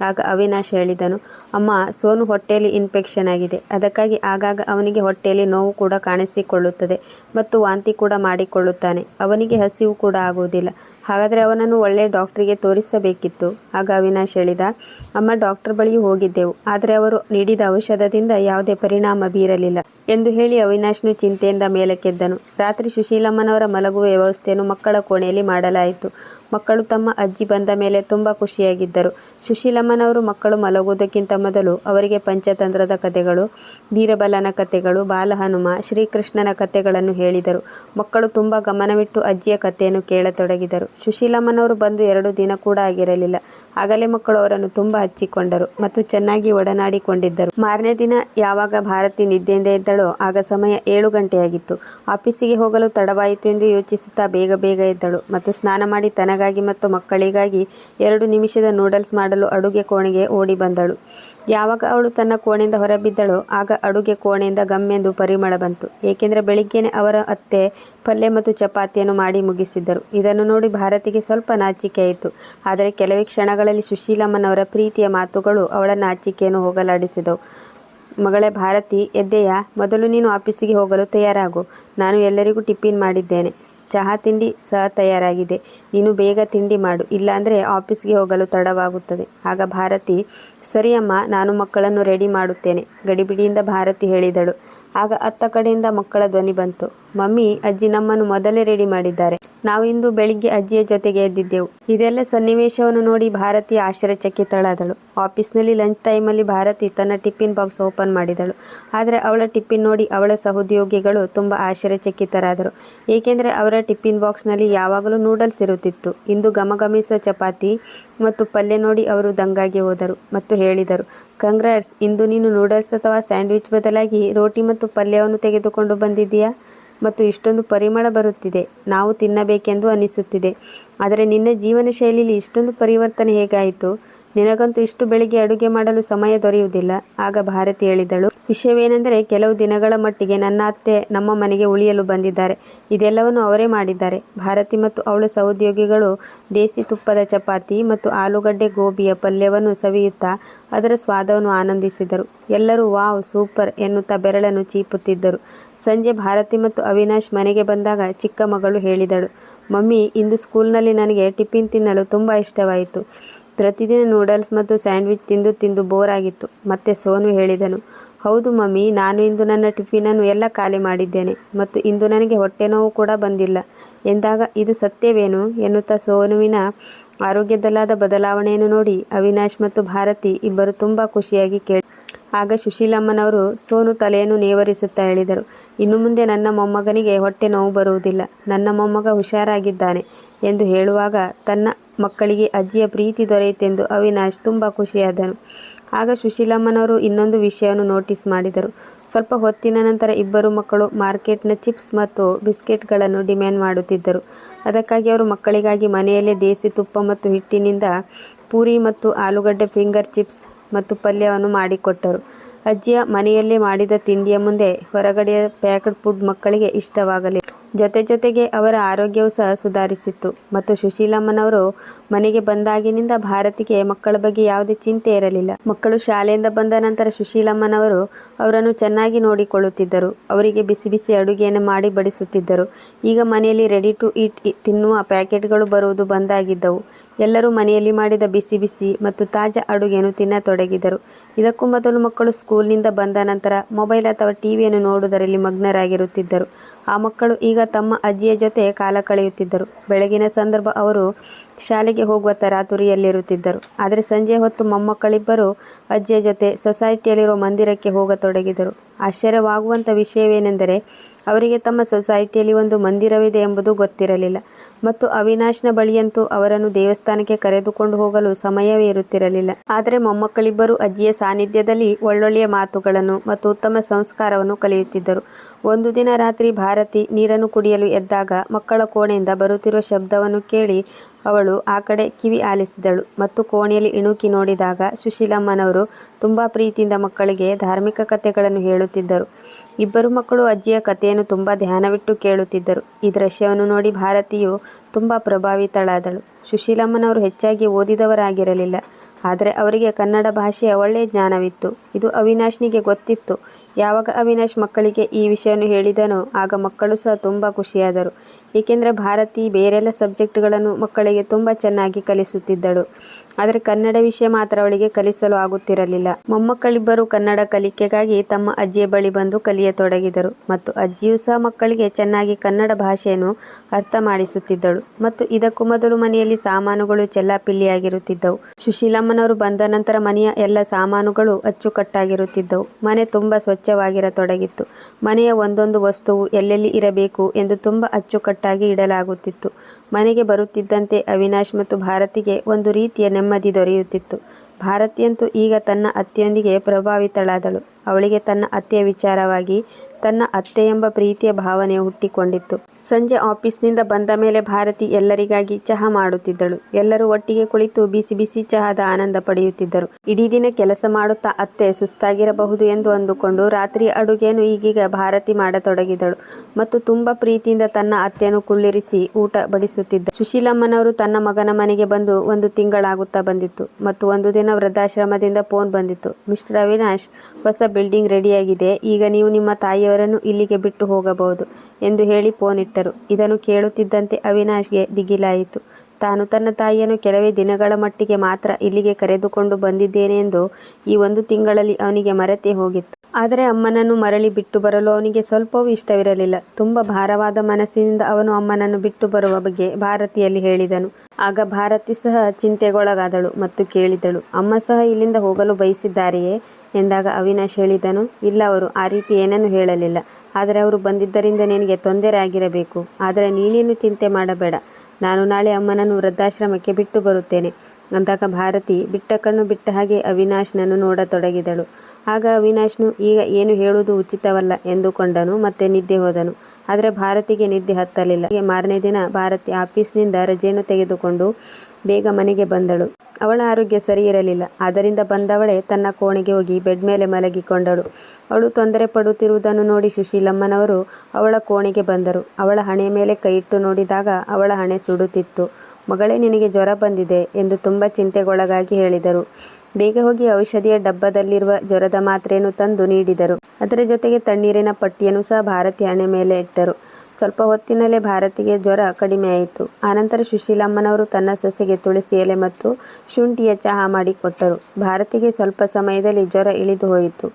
ಆಗ ಅವಿನಾಶ್ ಹೇಳಿದನು, ಅಮ್ಮ, ಸೋನು ಹೊಟ್ಟೆಯಲ್ಲಿ ಇನ್ಫೆಕ್ಷನ್ ಆಗಿದೆ. ಅದಕ್ಕಾಗಿ ಆಗಾಗ ಅವನಿಗೆ ಹೊಟ್ಟೆಯಲ್ಲಿ ನೋವು ಕೂಡ ಕಾಣಿಸಿಕೊಳ್ಳುತ್ತದೆ ಮತ್ತು ವಾಂತಿ ಕೂಡ ಮಾಡಿಕೊಳ್ಳುತ್ತಾನೆ. ಅವನಿಗೆ ಹಸಿವು ಕೂಡ ಆಗುವುದಿಲ್ಲ. ಹಾಗಾದರೆ ಅವನನ್ನು ಒಳ್ಳೆಯ ಡಾಕ್ಟ್ರಿಗೆ ತೋರಿಸಬೇಕಿತ್ತು. ಆಗ ಅವಿನಾಶ್ ಹೇಳಿದ, ಅಮ್ಮ ಡಾಕ್ಟರ್ ಬಳಿಯೂ ಹೋಗಿದ್ದೆವು. ಆದರೆ ಅವರು ನೀಡಿದ ಔಷಧದಿಂದ ಯಾವುದೇ ಪರಿಣಾಮ ಬೀರಲಿಲ್ಲ. ಎಂದು ಹೇಳಿ ಅವಿನಾಶ್ನು ಚಿಂತೆಯಿಂದ ಮೇಲಕ್ಕೆದ್ದನು. ರಾತ್ರಿ ಸುಶೀಲಮ್ಮನವರ ಮಲಗುವ ವ್ಯವಸ್ಥೆಯನ್ನು ಮಕ್ಕಳ ಕೋಣೆಯಲ್ಲಿ ಮಾಡಲಾಯಿತು. ಮಕ್ಕಳು ತಮ್ಮ ಅಜ್ಜಿ ಬಂದ ಮೇಲೆ ತುಂಬ ಖುಷಿಯಾಗಿದ್ದರು. ಸುಶೀಲಮ್ಮನವರು ಮಕ್ಕಳು ಮಲಗುವುದಕ್ಕಿಂತ ಮೊದಲು ಅವರಿಗೆ ಪಂಚತಂತ್ರದ ಕಥೆಗಳು ಬೀರಬಲನ ಕಥೆಗಳು, ಬಾಲಹನುಮ, ಶ್ರೀಕೃಷ್ಣನ ಕಥೆಗಳನ್ನು ಹೇಳಿದರು. ಮಕ್ಕಳು ತುಂಬ ಗಮನವಿಟ್ಟು ಅಜ್ಜಿಯ ಕಥೆಯನ್ನು ಕೇಳತೊಡಗಿದರು. ಸುಶೀಲಮ್ಮನವರು ಬಂದು ಎರಡು ದಿನ ಕೂಡ ಆಗಿರಲಿಲ್ಲ. ಆಗಲೇ ಮಕ್ಕಳು ಅವರನ್ನು ತುಂಬ ಹಚ್ಚಿಕೊಂಡರು ಮತ್ತು ಚೆನ್ನಾಗಿ ಒಡನಾಡಿಕೊಂಡಿದ್ದರು. ಮಾರನೇ ದಿನ ಯಾವಾಗ ಭಾರತಿ ನಿದ್ದೆಯಿಂದ ಎದ್ದಳೋ ಆಗ ಸಮಯ ಏಳು ಗಂಟೆಯಾಗಿತ್ತು. ಆಫೀಸಿಗೆ ಹೋಗಲು ತಡವಾಯಿತು ಎಂದು ಯೋಚಿಸುತ್ತಾ ಬೇಗ ಬೇಗ ಎದ್ದಳು ಮತ್ತು ಸ್ನಾನ ಮಾಡಿ ತನಗಾಗಿ ಮತ್ತು ಮಕ್ಕಳಿಗಾಗಿ ಎರಡು ನಿಮಿಷದ ನೂಡಲ್ಸ್ ಮಾಡಲು ಅಡುಗೆ ಕೋಣೆಗೆ ಓಡಿ ಬಂದಳು. ಯಾವಾಗ ಅವಳು ತನ್ನ ಕೋಣೆಯಿಂದ ಹೊರಬಿದ್ದಳೋ ಆಗ ಅಡುಗೆ ಕೋಣೆಯಿಂದ ಗಮ್ಮೆಂದು ಪರಿಮಳ ಬಂತು. ಏಕೆಂದರೆ ಬೆಳಿಗ್ಗೆನೆ ಅವರ ಅತ್ತೆ, ಪಲ್ಯ ಮತ್ತು ಚಪಾತಿಯನ್ನು ಮಾಡಿ ಮುಗಿಸಿದ್ದರು. ಇದನ್ನು ನೋಡಿ ಭಾರತಿಗೆ ಸ್ವಲ್ಪ ನಾಚಿಕೆಯಾಯಿತು ಆದರೆ ಕೆಲವೇ ಕ್ಷಣಗಳಲ್ಲಿ ಸುಶೀಲಮ್ಮನವರ ಪ್ರೀತಿಯ ಮಾತುಗಳು ಅವಳ ನಾಚಿಕೆಯನ್ನು ಹೋಗಲಾಡಿಸಿದವು. ಮಗಳೇ ಭಾರತಿ ಎದ್ದೆಯಾ ಮೊದಲು ನೀನು ಆಫೀಸಿಗೆ ಹೋಗಲು ತಯಾರಾಗು. ನಾನು ಎಲ್ಲರಿಗೂ ಟಿಫಿನ್ ಮಾಡಿದ್ದೇನೆ. ಚಹಾ ತಿಂಡಿ ಸಹ ತಯಾರಾಗಿದೆ. ನೀನು ಬೇಗ ತಿಂಡಿ ಮಾಡು. ಇಲ್ಲಾಂದರೆ ಆಫೀಸ್ಗೆ ಹೋಗಲು ತಡವಾಗುತ್ತದೆ. ಆಗ ಭಾರತಿ, ಸರಿಯಮ್ಮ, ನಾನು ಮಕ್ಕಳನ್ನು ರೆಡಿ ಮಾಡುತ್ತೇನೆ. ಗಡಿಬಿಡಿಯಿಂದ ಭಾರತಿ ಹೇಳಿದಳು. ಆಗ ಅತ್ತ ಕಡೆಯಿಂದ ಮಕ್ಕಳ ಧ್ವನಿ ಬಂತು. ಮಮ್ಮಿ, ಅಜ್ಜಿ ನಮ್ಮನ್ನು ಮೊದಲೇ ರೆಡಿ ಮಾಡಿದ್ದಾರೆ. ನಾವು ಇಂದು ಬೆಳಿಗ್ಗೆ ಅಜ್ಜಿಯ ಜೊತೆಗೆ ಎದ್ದಿದ್ದೆವು. ಇದೆಲ್ಲ ಸನ್ನಿವೇಶವನ್ನು ನೋಡಿ ಭಾರತಿ ಆಫೀಸ್ ಆಫೀಸ್ನಲ್ಲಿ ಲಂಚ್ ಟೈಮಲ್ಲಿ ಭಾರತಿ ತನ್ನ ಟಿಫಿನ್ ಬಾಕ್ಸ್ ಓಪನ್ ಮಾಡಿದಳು. ಆದರೆ ಅವಳ ಟಿಫಿನ್ ನೋಡಿ ಅವಳ ಸಹೋದ್ಯೋಗಿಗಳು ತುಂಬ ಆಶ್ಚರ್ಯಚಕಿತರಾದರು ಏಕೆಂದರೆ ಅವರ ಟಿಫಿನ್ ಬಾಕ್ಸ್ನಲ್ಲಿ ಯಾವಾಗಲೂ ನೂಡಲ್ಸ್ ಇರುತ್ತಿತ್ತು. ಇಂದು ಘಮಘಮಿಸುವ ಚಪಾತಿ ಮತ್ತು ಪಲ್ಯ ನೋಡಿ ಅವರು ದಂಗಾಗಿ ಹೋದರು ಮತ್ತು ಹೇಳಿದರು, ಕಂಗ್ರಾಟ್ಸ್, ಇಂದು ನೀನು ನೂಡಲ್ಸ್ ಅಥವಾ ಸ್ಯಾಂಡ್ವಿಚ್ ಬದಲಾಗಿ ರೋಟಿ ಮತ್ತು ಪಲ್ಯವನ್ನು ತೆಗೆದುಕೊಂಡು ಬಂದಿದ್ದೀಯಾ? ಮತ್ತು ಇಷ್ಟೊಂದು ಪರಿಮಳ ಬರುತ್ತಿದೆ. ನಾವು ತಿನ್ನಬೇಕೆಂದು ಅನಿಸುತ್ತಿದೆ. ಆದರೆ ನಿನ್ನ ಜೀವನ ಶೈಲಿಯಲ್ಲಿ ಇಷ್ಟೊಂದು ಪರಿವರ್ತನೆ ಹೇಗಾಯಿತು? ನಿನಗಂತೂ ಇಷ್ಟು ಬೆಳಿಗ್ಗೆ ಅಡುಗೆ ಮಾಡಲು ಸಮಯ ದೊರೆಯುವುದಿಲ್ಲ. ಆಗ ಭಾರತಿ ಹೇಳಿದಳು, ವಿಷಯವೇನೆಂದರೆ ಕೆಲವು ದಿನಗಳ ಮಟ್ಟಿಗೆ ನನ್ನ ಅತ್ತೆ ನಮ್ಮ ಮನೆಗೆ ಉಳಿಯಲು ಬಂದಿದ್ದಾರೆ. ಇದೆಲ್ಲವನ್ನು ಅವರೇ ಮಾಡಿದ್ದಾರೆ. ಭಾರತಿ ಮತ್ತು ಅವಳ ಸಹೋದ್ಯೋಗಿಗಳು ದೇಸಿ ತುಪ್ಪದ ಚಪಾತಿ ಮತ್ತು ಆಲೂಗಡ್ಡೆ ಗೋಬಿಯ ಪಲ್ಯವನ್ನು ಸವಿಯುತ್ತಾ ಅದರ ಸ್ವಾದವನ್ನು ಆನಂದಿಸಿದರು. ಎಲ್ಲರೂ ವಾವ್, ಸೂಪರ್ ಎನ್ನುತ್ತಾ ಬೆರಳನ್ನು ಚೀಪುತ್ತಿದ್ದರು. ಸಂಜೆ ಭಾರತಿ ಮತ್ತು ಅವಿನಾಶ್ ಮನೆಗೆ ಬಂದಾಗ ಚಿಕ್ಕ ಮಗಳು ಹೇಳಿದಳು, ಮಮ್ಮಿ, ಇಂದು ಸ್ಕೂಲ್ನಲ್ಲಿ ನನಗೆ ಟಿಫಿನ್ ತಿನ್ನಲು ತುಂಬ ಇಷ್ಟವಾಯಿತು. ಪ್ರತಿದಿನ ನೂಡಲ್ಸ್ ಮತ್ತು ಸ್ಯಾಂಡ್ವಿಚ್ ತಿಂದು ತಿಂದು ಬೋರ್ ಆಗಿತ್ತು ಮತ್ತೆ ಸೋನು ಹೇಳಿದನು, ಹೌದು ಮಮ್ಮಿ, ನಾನು ಇಂದು ನನ್ನ ಟಿಫಿನನ್ನು ಎಲ್ಲ ಖಾಲಿ ಮಾಡಿದ್ದೇನೆ ಮತ್ತು ಇಂದು ನನಗೆ ಹೊಟ್ಟೆ ನೋವು ಕೂಡ ಬಂದಿಲ್ಲ. ಎಂದಾಗ, ಇದು ಸತ್ಯವೇನು? ಎನ್ನುತ್ತಾ ಸೋನುವಿನ ಆರೋಗ್ಯದಲ್ಲಾದ ಬದಲಾವಣೆಯನ್ನು ನೋಡಿ ಅವಿನಾಶ್ ಮತ್ತು ಭಾರತಿ ಇಬ್ಬರು ತುಂಬ ಖುಷಿಯಾಗಿ ಕೇಳಿ. ಆಗ ಸುಶೀಲಮ್ಮನವರು ಸೋನು ತಲೆಯನ್ನು ನೇವರಿಸುತ್ತಾ ಹೇಳಿದರು, ಇನ್ನು ಮುಂದೆ ನನ್ನ ಮೊಮ್ಮಗನಿಗೆ ಹೊಟ್ಟೆ ನೋವು ಬರುವುದಿಲ್ಲ. ನನ್ನ ಮೊಮ್ಮಗ ಹುಷಾರಾಗಿದ್ದಾನೆ ಎಂದು ಹೇಳುವಾಗ ತನ್ನ ಮಕ್ಕಳಿಗೆ ಅಜ್ಜಿಯ ಪ್ರೀತಿ ದೊರೆಯಿತೆಂದು ಅವಿನಾಶ್ ತುಂಬ ಖುಷಿಯಾದನು. ಆಗ ಸುಶೀಲಮ್ಮನವರು ಇನ್ನೊಂದು ವಿಷಯವನ್ನು ನೋಟಿಸ್ ಮಾಡಿದರು. ಸ್ವಲ್ಪ ಹೊತ್ತಿನ ನಂತರ ಇಬ್ಬರು ಮಕ್ಕಳು ಮಾರ್ಕೆಟ್ನ ಚಿಪ್ಸ್ ಮತ್ತು ಬಿಸ್ಕೆಟ್ಗಳನ್ನು ಡಿಮ್ಯಾಂಡ್ ಮಾಡುತ್ತಿದ್ದರು. ಅದಕ್ಕಾಗಿ ಅವರು ಮಕ್ಕಳಿಗಾಗಿ ಮನೆಯಲ್ಲೇ ದೇಸಿ ತುಪ್ಪ ಮತ್ತು ಹಿಟ್ಟಿನಿಂದ ಪೂರಿ ಮತ್ತು ಆಲೂಗಡ್ಡೆ ಫಿಂಗರ್ ಚಿಪ್ಸ್ ಮತ್ತು ಪಲ್ಯವನ್ನು ಮಾಡಿಕೊಟ್ಟರು. ಅಜ್ಜಿಯ ಮನೆಯಲ್ಲೇ ಮಾಡಿದ ತಿಂಡಿಯ ಮುಂದೆ ಹೊರಗಡೆಯ ಪ್ಯಾಕ್ಡ್ ಫುಡ್ ಮಕ್ಕಳಿಗೆ ಇಷ್ಟವಾಗಲಿಲ್ಲ. ಜೊತೆ ಜೊತೆಗೆ ಅವರ ಆರೋಗ್ಯವೂ ಸಹ ಸುಧಾರಿಸಿತ್ತು. ಮತ್ತು ಸುಶೀಲಮ್ಮನವರು ಮನೆಗೆ ಬಂದಾಗಿನಿಂದ ಭಾರತಿಗೆ ಮಕ್ಕಳ ಬಗ್ಗೆ ಯಾವುದೇ ಚಿಂತೆ ಇರಲಿಲ್ಲ. ಮಕ್ಕಳು ಶಾಲೆಯಿಂದ ಬಂದ ನಂತರ ಸುಶೀಲಮ್ಮನವರು ಅವರನ್ನು ಚೆನ್ನಾಗಿ ನೋಡಿಕೊಳ್ಳುತ್ತಿದ್ದರು. ಅವರಿಗೆ ಬಿಸಿ ಬಿಸಿ ಅಡುಗೆಯನ್ನು ಮಾಡಿ ಬಡಿಸುತ್ತಿದ್ದರು. ಈಗ ಮನೆಯಲ್ಲಿ ರೆಡಿ ಟು ಈಟ್ ತಿನ್ನುವ ಪ್ಯಾಕೆಟ್ಗಳು ಬರುವುದು ಬಂದಾಗಿದ್ದವು. ಎಲ್ಲರೂ ಮನೆಯಲ್ಲಿ ಮಾಡಿದ ಬಿಸಿ ಬಿಸಿ ಮತ್ತು ತಾಜಾ ಅಡುಗೆಯನ್ನು ತಿನ್ನತೊಡಗಿದರು. ಇದಕ್ಕೂ ಮೊದಲು ಮಕ್ಕಳು ಸ್ಕೂಲ್ನಿಂದ ಬಂದ ನಂತರ ಮೊಬೈಲ್ ಅಥವಾ ಟಿವಿಯನ್ನು ನೋಡುವುದರಲ್ಲಿ ಮಗ್ನರಾಗಿರುತ್ತಿದ್ದರು. ಆ ಮಕ್ಕಳು ಈಗ ತಮ್ಮ ಅಜ್ಜಿಯ ಜೊತೆ ಕಾಲ ಕಳೆಯುತ್ತಿದ್ದರು. ಬೆಳಗಿನ ಸಂದರ್ಭ ಅವರು ಶಾಲೆಗೆ ಹೋಗುವ ತರಾತುರಿಯಲ್ಲಿರುತ್ತಿದ್ದರು. ಆದರೆ ಸಂಜೆ ಹೊತ್ತು ಮೊಮ್ಮಕ್ಕಳಿಬ್ಬರು ಅಜ್ಜಿಯ ಜೊತೆ ಸೊಸೈಟಿಯಲ್ಲಿರುವ ಮಂದಿರಕ್ಕೆ ಹೋಗತೊಡಗಿದರು. ಆಶ್ಚರ್ಯವಾಗುವಂಥ ವಿಷಯವೇನೆಂದರೆ ಅವರಿಗೆ ತಮ್ಮ ಸೊಸೈಟಿಯಲ್ಲಿ ಒಂದು ಮಂದಿರವಿದೆ ಎಂಬುದು ಗೊತ್ತಿರಲಿಲ್ಲ. ಮತ್ತು ಅವಿನಾಶ್ನ ಬಳಿಯಂತೂ ಅವರನ್ನು ದೇವಸ್ಥಾನಕ್ಕೆ ಕರೆದುಕೊಂಡು ಹೋಗಲು ಸಮಯವೇ ಇರುತ್ತಿರಲಿಲ್ಲ. ಆದರೆ ಮೊಮ್ಮಕ್ಕಳಿಬ್ಬರು ಅಜ್ಜಿಯ ಸಾನ್ನಿಧ್ಯದಲ್ಲಿ ಒಳ್ಳೊಳ್ಳೆಯ ಮಾತುಗಳನ್ನು ಮತ್ತು ಉತ್ತಮ ಸಂಸ್ಕಾರವನ್ನು ಕಲಿಯುತ್ತಿದ್ದರು. ಒಂದು ದಿನ ರಾತ್ರಿ ಭಾರತಿ ನೀರನ್ನು ಕುಡಿಯಲು ಎದ್ದಾಗ ಮಕ್ಕಳ ಕೋಣೆಯಿಂದ ಬರುತ್ತಿರುವ ಶಬ್ದವನ್ನು ಕೇಳಿ ಅವಳು ಆ ಕಡೆ ಕಿವಿ ಆಲಿಸಿದಳು ಮತ್ತು ಕೋಣೆಯಲ್ಲಿ ಇಣುಕಿ ನೋಡಿದಾಗ ಸುಶೀಲಮ್ಮನವರು ತುಂಬ ಪ್ರೀತಿಯಿಂದ ಮಕ್ಕಳಿಗೆ ಧಾರ್ಮಿಕ ಕಥೆಗಳನ್ನು ಹೇಳುತ್ತಿದ್ದರು. ಇಬ್ಬರು ಮಕ್ಕಳು ಅಜ್ಜಿಯ ಕಥೆಯನ್ನು ತುಂಬ ಧ್ಯಾನವಿಟ್ಟು ಕೇಳುತ್ತಿದ್ದರು. ಈ ದೃಶ್ಯವನ್ನು ನೋಡಿ ಭಾರತಿಯು ತುಂಬ ಪ್ರಭಾವಿತಳಾದಳು. ಸುಶೀಲಮ್ಮನವರು ಹೆಚ್ಚಾಗಿ ಓದಿದವರಾಗಿರಲಿಲ್ಲ, ಆದರೆ ಅವರಿಗೆ ಕನ್ನಡ ಭಾಷೆಯ ಒಳ್ಳೆಯ ಜ್ಞಾನವಿತ್ತು. ಇದು ಅವಿನಾಶ್ನಿಗೆ ಗೊತ್ತಿತ್ತು. ಯಾವಾಗ ಅವಿನಾಶ್ ಮಕ್ಕಳಿಗೆ ಈ ವಿಷಯವನ್ನು ಹೇಳಿದನೋ ಆಗ ಮಕ್ಕಳು ಸಹ ತುಂಬ ಖುಷಿಯಾದರು. ಏಕೆಂದರೆ ಭಾರತಿ ಬೇರೆಲ್ಲ ಸಬ್ಜೆಕ್ಟ್ಗಳನ್ನು ಮಕ್ಕಳಿಗೆ ತುಂಬ ಚೆನ್ನಾಗಿ ಕಲಿಸುತ್ತಿದ್ದಳು. ಆದರೆ ಕನ್ನಡ ವಿಷಯ ಮಾತ್ರ ಅವಳಿಗೆ ಕಲಿಸಲು ಆಗುತ್ತಿರಲಿಲ್ಲ. ಮೊಮ್ಮಕ್ಕಳಿಬ್ಬರು ಕನ್ನಡ ಕಲಿಕೆಗಾಗಿ ತಮ್ಮ ಅಜ್ಜಿಯ ಬಳಿ ಬಂದು ಕಲಿಯತೊಡಗಿದರು. ಮತ್ತು ಅಜ್ಜಿಯೂ ಸಹ ಮಕ್ಕಳಿಗೆ ಚೆನ್ನಾಗಿ ಕನ್ನಡ ಭಾಷೆಯನ್ನು ಅರ್ಥ ಮಾಡಿಸುತ್ತಿದ್ದಳು. ಮತ್ತು ಇದಕ್ಕೂ ಮೊದಲು ಮನೆಯಲ್ಲಿ ಸಾಮಾನುಗಳು ಚೆಲ್ಲಾಪಿಲ್ಲಿಯಾಗಿರುತ್ತಿದ್ದವು. ಸುಶೀಲಮ್ಮನವರು ಬಂದ ನಂತರ ಮನೆಯ ಎಲ್ಲ ಸಾಮಾನುಗಳು ಅಚ್ಚುಕಟ್ಟಾಗಿರುತ್ತಿದ್ದವು. ಮನೆ ತುಂಬ ಸ್ವಚ್ಛವಾಗಿರತೊಡಗಿತ್ತು ಮನೆಯ ಒಂದೊಂದು ವಸ್ತುವು ಎಲ್ಲೆಲ್ಲಿ ಇರಬೇಕು ಎಂದು ತುಂಬ ಅಚ್ಚುಕಟ್ಟಾಗಿ ಇಡಲಾಗುತ್ತಿತ್ತು ಮನೆಗೆ ಬರುತ್ತಿದ್ದಂತೆ ಅವಿನಾಶ್ ಮತ್ತು ಭಾರತಿಗೆ ಒಂದು ರೀತಿಯ ನೆಮ್ಮದಿ ದೊರೆಯುತ್ತಿತ್ತು ಭಾರತಿಯಂತೂ ಈಗ ತನ್ನ ಅತ್ತೆಯೊಂದಿಗೆ ಪ್ರಭಾವಿತಳಾದಳು ಅವಳಿಗೆ ತನ್ನ ಅತ್ತೆಯ ವಿಚಾರವಾಗಿ ತನ್ನ ಅತ್ತೆ ಎಂಬ ಪ್ರೀತಿಯ ಭಾವನೆ ಹುಟ್ಟಿಕೊಂಡಿತ್ತು. ಸಂಜೆ ಆಫೀಸ್ನಿಂದ ಬಂದ ಮೇಲೆ ಭಾರತಿ ಎಲ್ಲರಿಗಾಗಿ ಚಹಾ ಮಾಡುತ್ತಿದ್ದಳು. ಎಲ್ಲರೂ ಒಟ್ಟಿಗೆ ಕುಳಿತು ಬಿಸಿ ಬಿಸಿ ಚಹಾದ ಆನಂದ ಪಡೆಯುತ್ತಿದ್ದರು. ಇಡೀ ದಿನ ಕೆಲಸ ಮಾಡುತ್ತಾ ಅತ್ತೆ ಸುಸ್ತಾಗಿರಬಹುದು ಎಂದು ಅಂದುಕೊಂಡು ರಾತ್ರಿ ಅಡುಗೆಯನ್ನು ಈಗೀಗ ಭಾರತಿ ಮಾಡತೊಡಗಿದಳು ಮತ್ತು ತುಂಬಾ ಪ್ರೀತಿಯಿಂದ ತನ್ನ ಅತ್ತೆಯನ್ನು ಕುಳ್ಳಿರಿಸಿ ಊಟ ಬಡಿಸುತ್ತಿದ್ದ. ಸುಶೀಲಮ್ಮನವರು ತನ್ನ ಮಗನ ಮನೆಗೆ ಬಂದು ಒಂದು ತಿಂಗಳಾಗುತ್ತಾ ಬಂದಿತ್ತು ಮತ್ತು ಒಂದು ದಿನ ವೃದ್ಧಾಶ್ರಮದಿಂದ ಫೋನ್ ಬಂದಿತ್ತು. ಮಿಸ್ಟರ್ ಅವಿನಾಶ್, ಹೊಸ ಬಿಲ್ಡಿಂಗ್ ರೆಡಿಯಾಗಿದೆ ಈಗ ನೀವು ನಿಮ್ಮ ತಾಯಿಯವರನ್ನು ಇಲ್ಲಿಗೆ ಬಿಟ್ಟು ಹೋಗಬಹುದು ಎಂದು ಹೇಳಿ ಫೋನ್ ಇಟ್ಟರು. ಇದನ್ನು ಕೇಳುತ್ತಿದ್ದಂತೆ ಅವಿನಾಶ್ಗೆ ದಿಗಿಲಾಯಿತು. ತಾನು ತನ್ನ ತಾಯಿಯನ್ನು ಕೆಲವೇ ದಿನಗಳ ಮಟ್ಟಿಗೆ ಮಾತ್ರ ಇಲ್ಲಿಗೆ ಕರೆದುಕೊಂಡು ಬಂದಿದ್ದೇನೆ ಎಂದು ಈ ಒಂದು ತಿಂಗಳಲ್ಲಿ ಅವನಿಗೆ ಮರೆತೇ ಹೋಗಿತ್ತು. ಆದರೆ ಅಮ್ಮನನ್ನು ಮರಳಿ ಬಿಟ್ಟು ಬರಲು ಅವನಿಗೆ ಸ್ವಲ್ಪವೂ ಇಷ್ಟವಿರಲಿಲ್ಲ. ತುಂಬ ಭಾರವಾದ ಮನಸ್ಸಿನಿಂದ ಅವನು ಅಮ್ಮನನ್ನು ಬಿಟ್ಟು ಬರುವ ಬಗ್ಗೆ ಭಾರತಿಯಲ್ಲಿ ಹೇಳಿದನು. ಆಗ ಭಾರತಿ ಸಹ ಚಿಂತೆಗೊಳಗಾದಳು ಮತ್ತು ಕೇಳಿದಳು. ಅಮ್ಮ ಸಹ ಇಲ್ಲಿಂದ ಹೋಗಲು ಬಯಸಿದ್ದಾರೆಯೇ? ಎಂದಾಗ ಅವಿನಾಶ್ ಹೇಳಿದನು, ಇಲ್ಲ ಅವರು, ಆ ರೀತಿ ಏನನ್ನು ಹೇಳಲಿಲ್ಲ. ಆದರೆ ಅವರು ಬಂದಿದ್ದರಿಂದ ನಿನಗೆ ತೊಂದರೆ ಆಗಿರಬೇಕು. ಆದರೆ ನೀನೇನು ಚಿಂತೆ ಮಾಡಬೇಡ. ನಾನು ನಾಳೆ ಅಮ್ಮನನ್ನು ವೃದ್ಧಾಶ್ರಮಕ್ಕೆ ಬಿಟ್ಟು ಬರುತ್ತೇನೆ. ಅಂದಾಗ ಭಾರತಿ ಬಿಟ್ಟ ಕಣ್ಣು ಬಿಟ್ಟ ಹಾಗೆ ಅವಿನಾಶ್ನನ್ನು ನೋಡತೊಡಗಿದಳು. ಆಗ ಅವಿನಾಶ್ನು, ಈಗ ಏನು ಹೇಳುವುದು ಉಚಿತವಲ್ಲ ಎಂದುಕೊಂಡನು ಮತ್ತೆ ನಿದ್ದೆ ಹೋದನು. ಆದರೆ ಭಾರತಿಗೆ ನಿದ್ದೆ ಹತ್ತಲಿಲ್ಲ. ಮಾರನೇ ದಿನ ಭಾರತಿ ಆಫೀಸ್ನಿಂದ ರಜೆಯನ್ನು ತೆಗೆದುಕೊಂಡು ಬೇಗ ಮನೆಗೆ ಬಂದಳು. ಅವಳ ಆರೋಗ್ಯ ಸರಿ ಇರಲಿಲ್ಲ. ಆದ್ದರಿಂದ ಬಂದವಳೆ ತನ್ನ ಕೋಣೆಗೆ ಹೋಗಿ ಬೆಡ್ ಮೇಲೆ ಮಲಗಿಕೊಂಡಳು. ಅವಳು ತೊಂದರೆ ಪಡುತ್ತಿರುವುದನ್ನು ನೋಡಿ ಸುಶೀಲಮ್ಮನವರು ಅವಳ ಕೋಣೆಗೆ ಬಂದರು. ಅವಳ ಹಣೆಯ ಮೇಲೆ ಕೈಯಿಟ್ಟು ನೋಡಿದಾಗ ಅವಳ ಹಣೆ ಸುಡುತ್ತಿತ್ತು. ಮಗಳೇ, ನಿನಗೆ ಜ್ವರ ಬಂದಿದೆ ಎಂದು ತುಂಬ ಚಿಂತೆಗೊಳಗಾಗಿ ಹೇಳಿದರು. ಬೇಗ ಹೋಗಿ ಔಷಧಿಯ ಡಬ್ಬದಲ್ಲಿರುವ ಜ್ವರದ ಮಾತ್ರೆಯನ್ನು ತಂದು ನೀಡಿದರು. ಅದರ ಜೊತೆಗೆ ತಣ್ಣೀರಿನ ಪಟ್ಟಿಯನ್ನು ಸಹ ಭಾರತಿ ಹಣೆ ಮೇಲೆ ಇಟ್ಟರು. ಸ್ವಲ್ಪ ಹೊತ್ತಿನಲ್ಲೇ ಭಾರತಿಗೆ ಜ್ವರ ಕಡಿಮೆಯಾಯಿತು ಆನಂತರ ಸುಶೀಲಮ್ಮನವರು ತನ್ನ ಸೊಸೆಗೆ ತುಳಸಿ ಎಲೆ ಮತ್ತು ಶುಂಠಿಯ ಚಹಾ ಮಾಡಿಕೊಟ್ಟರು ಭಾರತಿಗೆ ಸ್ವಲ್ಪ ಸಮಯದಲ್ಲಿ ಜ್ವರ ಇಳಿದು ಹೋಯಿತು.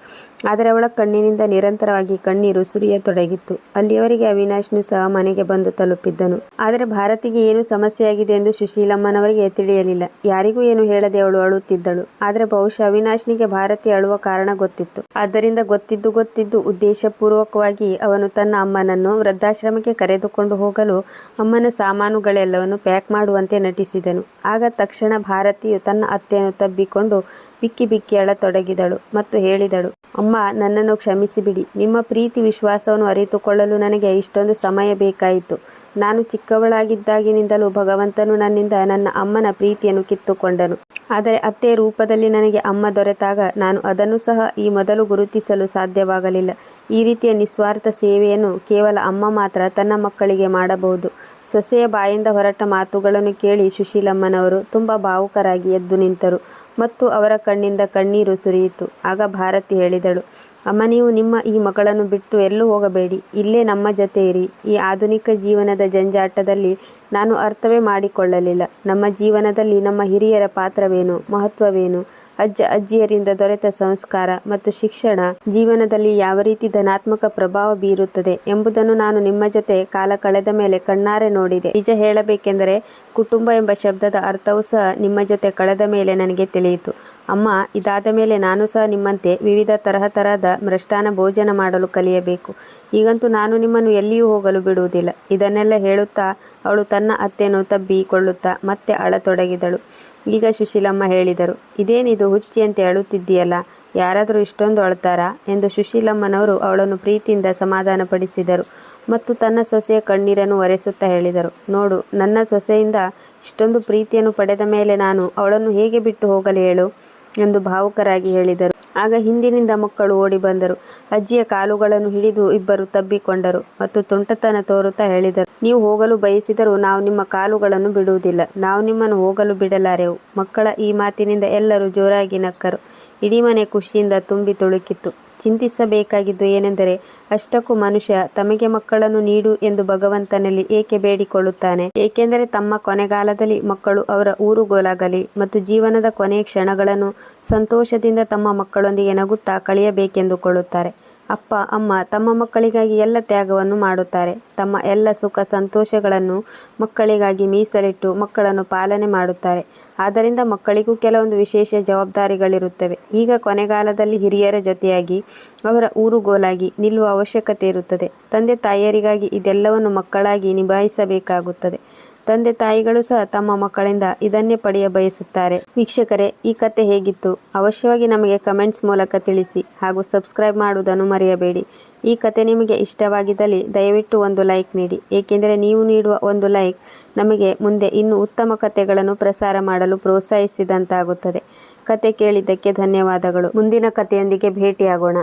ಆದರೆ ಅವಳ ಕಣ್ಣಿನಿಂದ ನಿರಂತರವಾಗಿ ಕಣ್ಣೀರು ಸುರಿಯತೊಡಗಿತ್ತು. ಅಲ್ಲಿಯವರೆಗೆ ಅವಿನಾಶ್ನು ಸಹ ಮನೆಗೆ ಬಂದು ತಲುಪಿದ್ದನು. ಆದರೆ ಭಾರತಿಗೆ ಏನು ಸಮಸ್ಯೆಯಾಗಿದೆ ಎಂದು ಸುಶೀಲಮ್ಮನವರಿಗೆ ತಿಳಿಯಲಿಲ್ಲ. ಯಾರಿಗೂ ಏನು ಹೇಳದೆ ಅವಳು ಅಳುತ್ತಿದ್ದಳು. ಆದರೆ ಬಹುಶಃ ಅವಿನಾಶ್ನಿಗೆ ಭಾರತಿ ಅಳುವ ಕಾರಣ ಗೊತ್ತಿತ್ತು. ಆದ್ದರಿಂದ ಗೊತ್ತಿದ್ದು ಗೊತ್ತಿದ್ದು ಉದ್ದೇಶಪೂರ್ವಕವಾಗಿ ಅವನು ತನ್ನ ಅಮ್ಮನನ್ನು ವೃದ್ಧಾಶ್ರಮಕ್ಕೆ ಕರೆದುಕೊಂಡು ಹೋಗಲು ಅಮ್ಮನ ಸಾಮಾನುಗಳೆಲ್ಲವನ್ನು ಪ್ಯಾಕ್ ಮಾಡುವಂತೆ ನಟಿಸಿದನು. ಆಗ ತಕ್ಷಣ ಭಾರತಿಯು ತನ್ನ ಅತ್ತೆಯನ್ನು ತಬ್ಬಿಕೊಂಡು ಬಿಕ್ಕಿ ಬಿಕ್ಕಿ ಅಳತೊಡಗಿದಳು ಮತ್ತು ಹೇಳಿದಳು, ಅಮ್ಮ, ನನ್ನನ್ನು ಕ್ಷಮಿಸಿಬಿಡಿ. ನಿಮ್ಮ ಪ್ರೀತಿ ವಿಶ್ವಾಸವನ್ನು ಅರಿತುಕೊಳ್ಳಲು ನನಗೆ ಇಷ್ಟೊಂದು ಸಮಯ ಬೇಕಾಯಿತು. ನಾನು ಚಿಕ್ಕವಳಾಗಿದ್ದಾಗಿನಿಂದಲೂ ಭಗವಂತನು ನನ್ನಿಂದ ನನ್ನ ಅಮ್ಮನ ಪ್ರೀತಿಯನ್ನು ಕಿತ್ತುಕೊಂಡನು. ಆದರೆ ಅತ್ತೆಯ ರೂಪದಲ್ಲಿ ನನಗೆ ಅಮ್ಮ ದೊರೆತಾಗ ನಾನು ಅದನ್ನು ಸಹ ಈ ಮೊದಲು ಗುರುತಿಸಲು ಸಾಧ್ಯವಾಗಲಿಲ್ಲ. ಈ ರೀತಿಯ ನಿಸ್ವಾರ್ಥ ಸೇವೆಯನ್ನು ಕೇವಲ ಅಮ್ಮ ಮಾತ್ರ ತನ್ನ ಮಕ್ಕಳಿಗೆ ಮಾಡಬಹುದು. ಸೊಸೆಯ ಬಾಯಿಂದ ಹೊರಟ ಮಾತುಗಳನ್ನು ಕೇಳಿ ಸುಶೀಲಮ್ಮನವರು ತುಂಬ ಭಾವುಕರಾಗಿ ಎದ್ದು ನಿಂತರು ಮತ್ತು ಅವರ ಕಣ್ಣಿಂದ ಕಣ್ಣೀರು ಸುರಿಯಿತು. ಆಗ ಭಾರತಿ ಹೇಳಿದಳು, ಅಮ್ಮ, ನೀವು ನಿಮ್ಮ ಈ ಮಗಳನ್ನು ಬಿಟ್ಟು ಎಲ್ಲೂ ಹೋಗಬೇಡಿ. ಇಲ್ಲೇ ನಮ್ಮ ಜೊತೆ ಇರಿ. ಈ ಆಧುನಿಕ ಜೀವನದ ಜಂಜಾಟದಲ್ಲಿ ನಾನು ಅರ್ಥವೇ ಮಾಡಿಕೊಳ್ಳಲಿಲ್ಲ. ನಮ್ಮ ಜೀವನದಲ್ಲಿ ನಮ್ಮ ಹಿರಿಯರ ಪಾತ್ರವೇನು, ಮಹತ್ವವೇನು? ಅಜ್ಜ ಅಜ್ಜಿಯರಿಂದ ದೊರೆತ ಸಂಸ್ಕಾರ ಮತ್ತು ಶಿಕ್ಷಣ ಜೀವನದಲ್ಲಿ ಯಾವ ರೀತಿ ಧನಾತ್ಮಕ ಪ್ರಭಾವ ಬೀರುತ್ತದೆ ಎಂಬುದನ್ನು ನಾನು ನಿಮ್ಮ ಜೊತೆ ಕಾಲ ಕಳೆದ ಮೇಲೆ ಕಣ್ಣಾರೆ ನೋಡಿದೆ. ನಿಜ ಹೇಳಬೇಕೆಂದರೆ ಕುಟುಂಬ ಎಂಬ ಶಬ್ದದ ಅರ್ಥವೂ ಸಹ ನಿಮ್ಮ ಜೊತೆ ಕಳೆದ ಮೇಲೆ ನನಗೆ ತಿಳಿಯಿತು. ಅಮ್ಮ, ಇದಾದ ಮೇಲೆ ನಾನು ಸಹ ನಿಮ್ಮಂತೆ ವಿವಿಧ ತರಹ ತರಹದ ಮೃಷ್ಟಾನ ಭೋಜನ ಮಾಡಲು ಕಲಿಯಬೇಕು. ಈಗಂತೂ ನಾನು ನಿಮ್ಮನ್ನು ಎಲ್ಲಿಯೂ ಹೋಗಲು ಬಿಡುವುದಿಲ್ಲ. ಇದನ್ನೆಲ್ಲ ಹೇಳುತ್ತಾ ಅವಳು ತನ್ನ ಅತ್ತೆಯನ್ನು ತಬ್ಬಿಕೊಳ್ಳುತ್ತಾ ಮತ್ತೆ ಅಳತೊಡಗಿದಳು. ಈಗ ಸುಶೀಲಮ್ಮ ಹೇಳಿದರು, ಇದೇನಿದು ಹುಚ್ಚಿ ಅಂತ ಅಳುತ್ತಿದ್ದೀಯಲ್ಲ ಯಾರಾದರೂ ಇಷ್ಟೊಂದು ಅಳ್ತಾರಾ? ಎಂದು ಸುಶೀಲಮ್ಮನವರು ಅವಳನ್ನು ಪ್ರೀತಿಯಿಂದ ಸಮಾಧಾನಪಡಿಸಿದರು ಮತ್ತು ತನ್ನ ಸೊಸೆಯ ಕಣ್ಣೀರನ್ನು ಒರೆಸುತ್ತಾ ಹೇಳಿದರು, ನೋಡು, ನನ್ನ ಸೊಸೆಯಿಂದ ಇಷ್ಟೊಂದು ಪ್ರೀತಿಯನ್ನು ಪಡೆದ ಮೇಲೆ ನಾನು ಅವಳನ್ನು ಹೇಗೆ ಬಿಟ್ಟು ಹೋಗಲು ಹೇಳು? ಎಂದು ಭಾವುಕರಾಗಿ ಹೇಳಿದರು. ಆಗ ಹಿಂದಿನಿಂದ ಮಕ್ಕಳು ಓಡಿ ಬಂದರು. ಅಜ್ಜಿಯ ಕಾಲುಗಳನ್ನು ಹಿಡಿದು ಇಬ್ಬರು ತಬ್ಬಿಕೊಂಡರು ಮತ್ತು ತುಂಟತನ ತೋರುತ್ತಾ ಹೇಳಿದರು, ನೀವು ಹೋಗಲು ಬಯಸಿದರೂ ನಾವು ನಿಮ್ಮ ಕಾಲುಗಳನ್ನು ಬಿಡುವುದಿಲ್ಲ. ನಾವು ನಿಮ್ಮನ್ನು ಹೋಗಲು ಬಿಡಲಾರೆವು. ಮಕ್ಕಳ ಈ ಮಾತಿನಿಂದ ಎಲ್ಲರೂ ಜೋರಾಗಿ ನಕ್ಕರು. ಇಡೀ ಮನೆ ಖುಷಿಯಿಂದ ತುಂಬಿ ತುಳುಕಿತ್ತು. ಚಿಂತಿಸಬೇಕಾಗಿದ್ದು ಏನೆಂದರೆ, ಅಷ್ಟಕ್ಕೂ ಮನುಷ್ಯ ತಮಗೆ ಮಕ್ಕಳನ್ನು ನೀಡು ಎಂದು ಭಗವಂತನಲ್ಲಿ ಏಕೆ ಬೇಡಿಕೊಳ್ಳುತ್ತಾನೆ? ಏಕೆಂದರೆ ತಮ್ಮ ಕೊನೆಗಾಲದಲ್ಲಿ ಮಕ್ಕಳು ಅವರ ಊರುಗೋಲಾಗಲಿ ಮತ್ತು ಜೀವನದ ಕೊನೆಯ ಕ್ಷಣಗಳನ್ನು ಸಂತೋಷದಿಂದ ತಮ್ಮ ಮಕ್ಕಳೊಂದಿಗೆ ನಗುತ್ತಾ ಕಳೆಯಬೇಕೆಂದುಕೊಳ್ಳುತ್ತಾರೆ. ಅಪ್ಪ, ಅಮ್ಮ ತಮ್ಮ ಮಕ್ಕಳಿಗಾಗಿ ಎಲ್ಲ ತ್ಯಾಗವನ್ನು ಮಾಡುತ್ತಾರೆ. ತಮ್ಮ ಎಲ್ಲ ಸುಖ ಸಂತೋಷಗಳನ್ನು ಮಕ್ಕಳಿಗಾಗಿ ಮೀಸಲಿಟ್ಟು ಮಕ್ಕಳನ್ನು ಪಾಲನೆ ಮಾಡುತ್ತಾರೆ. ಆದ್ದರಿಂದ ಮಕ್ಕಳಿಗೂ ಕೆಲವೊಂದು ವಿಶೇಷ ಜವಾಬ್ದಾರಿಗಳಿರುತ್ತವೆ. ಈಗ ಕೊನೆಗಾಲದಲ್ಲಿ ಹಿರಿಯರ ಜೊತೆಯಾಗಿ ಅವರ ಊರುಗೋಲಾಗಿ ನಿಲ್ಲುವ ಅವಶ್ಯಕತೆ ಇರುತ್ತದೆ. ತಂದೆ ತಾಯಿಯರಿಗಾಗಿ ಇದೆಲ್ಲವನ್ನು ಮಕ್ಕಳಾಗಿ ನಿಭಾಯಿಸಬೇಕಾಗುತ್ತದೆ. ತಂದೆ ತಾಯಿಗಳು ಸಹ ತಮ್ಮ ಮಕ್ಕಳಿಂದ ಇದನ್ನೇ ಪಡೆಯ ಬಯಸುತ್ತಾರೆ. ವೀಕ್ಷಕರೇ, ಈ ಕತೆ ಹೇಗಿತ್ತು? ಅವಶ್ಯವಾಗಿ ನಮಗೆ ಕಮೆಂಟ್ಸ್ ಮೂಲಕ ತಿಳಿಸಿ ಹಾಗೂ ಸಬ್ಸ್ಕ್ರೈಬ್ ಮಾಡುವುದನ್ನು ಮರೆಯಬೇಡಿ. ಈ ಕತೆ ನಿಮಗೆ ಇಷ್ಟವಾಗಿದ್ದಲ್ಲಿ ದಯವಿಟ್ಟು ಒಂದು ಲೈಕ್ ನೀಡಿ. ಏಕೆಂದರೆ ನೀವು ನೀಡುವ ಒಂದು ಲೈಕ್ ನಮಗೆ ಮುಂದೆ ಇನ್ನೂ ಉತ್ತಮ ಕತೆಗಳನ್ನು ಪ್ರಸಾರ ಮಾಡಲು ಪ್ರೋತ್ಸಾಹಿಸಿದಂತಾಗುತ್ತದೆ. ಕತೆ ಕೇಳಿದ್ದಕ್ಕೆ ಧನ್ಯವಾದಗಳು. ಮುಂದಿನ ಕಥೆಯೊಂದಿಗೆ ಭೇಟಿಯಾಗೋಣ.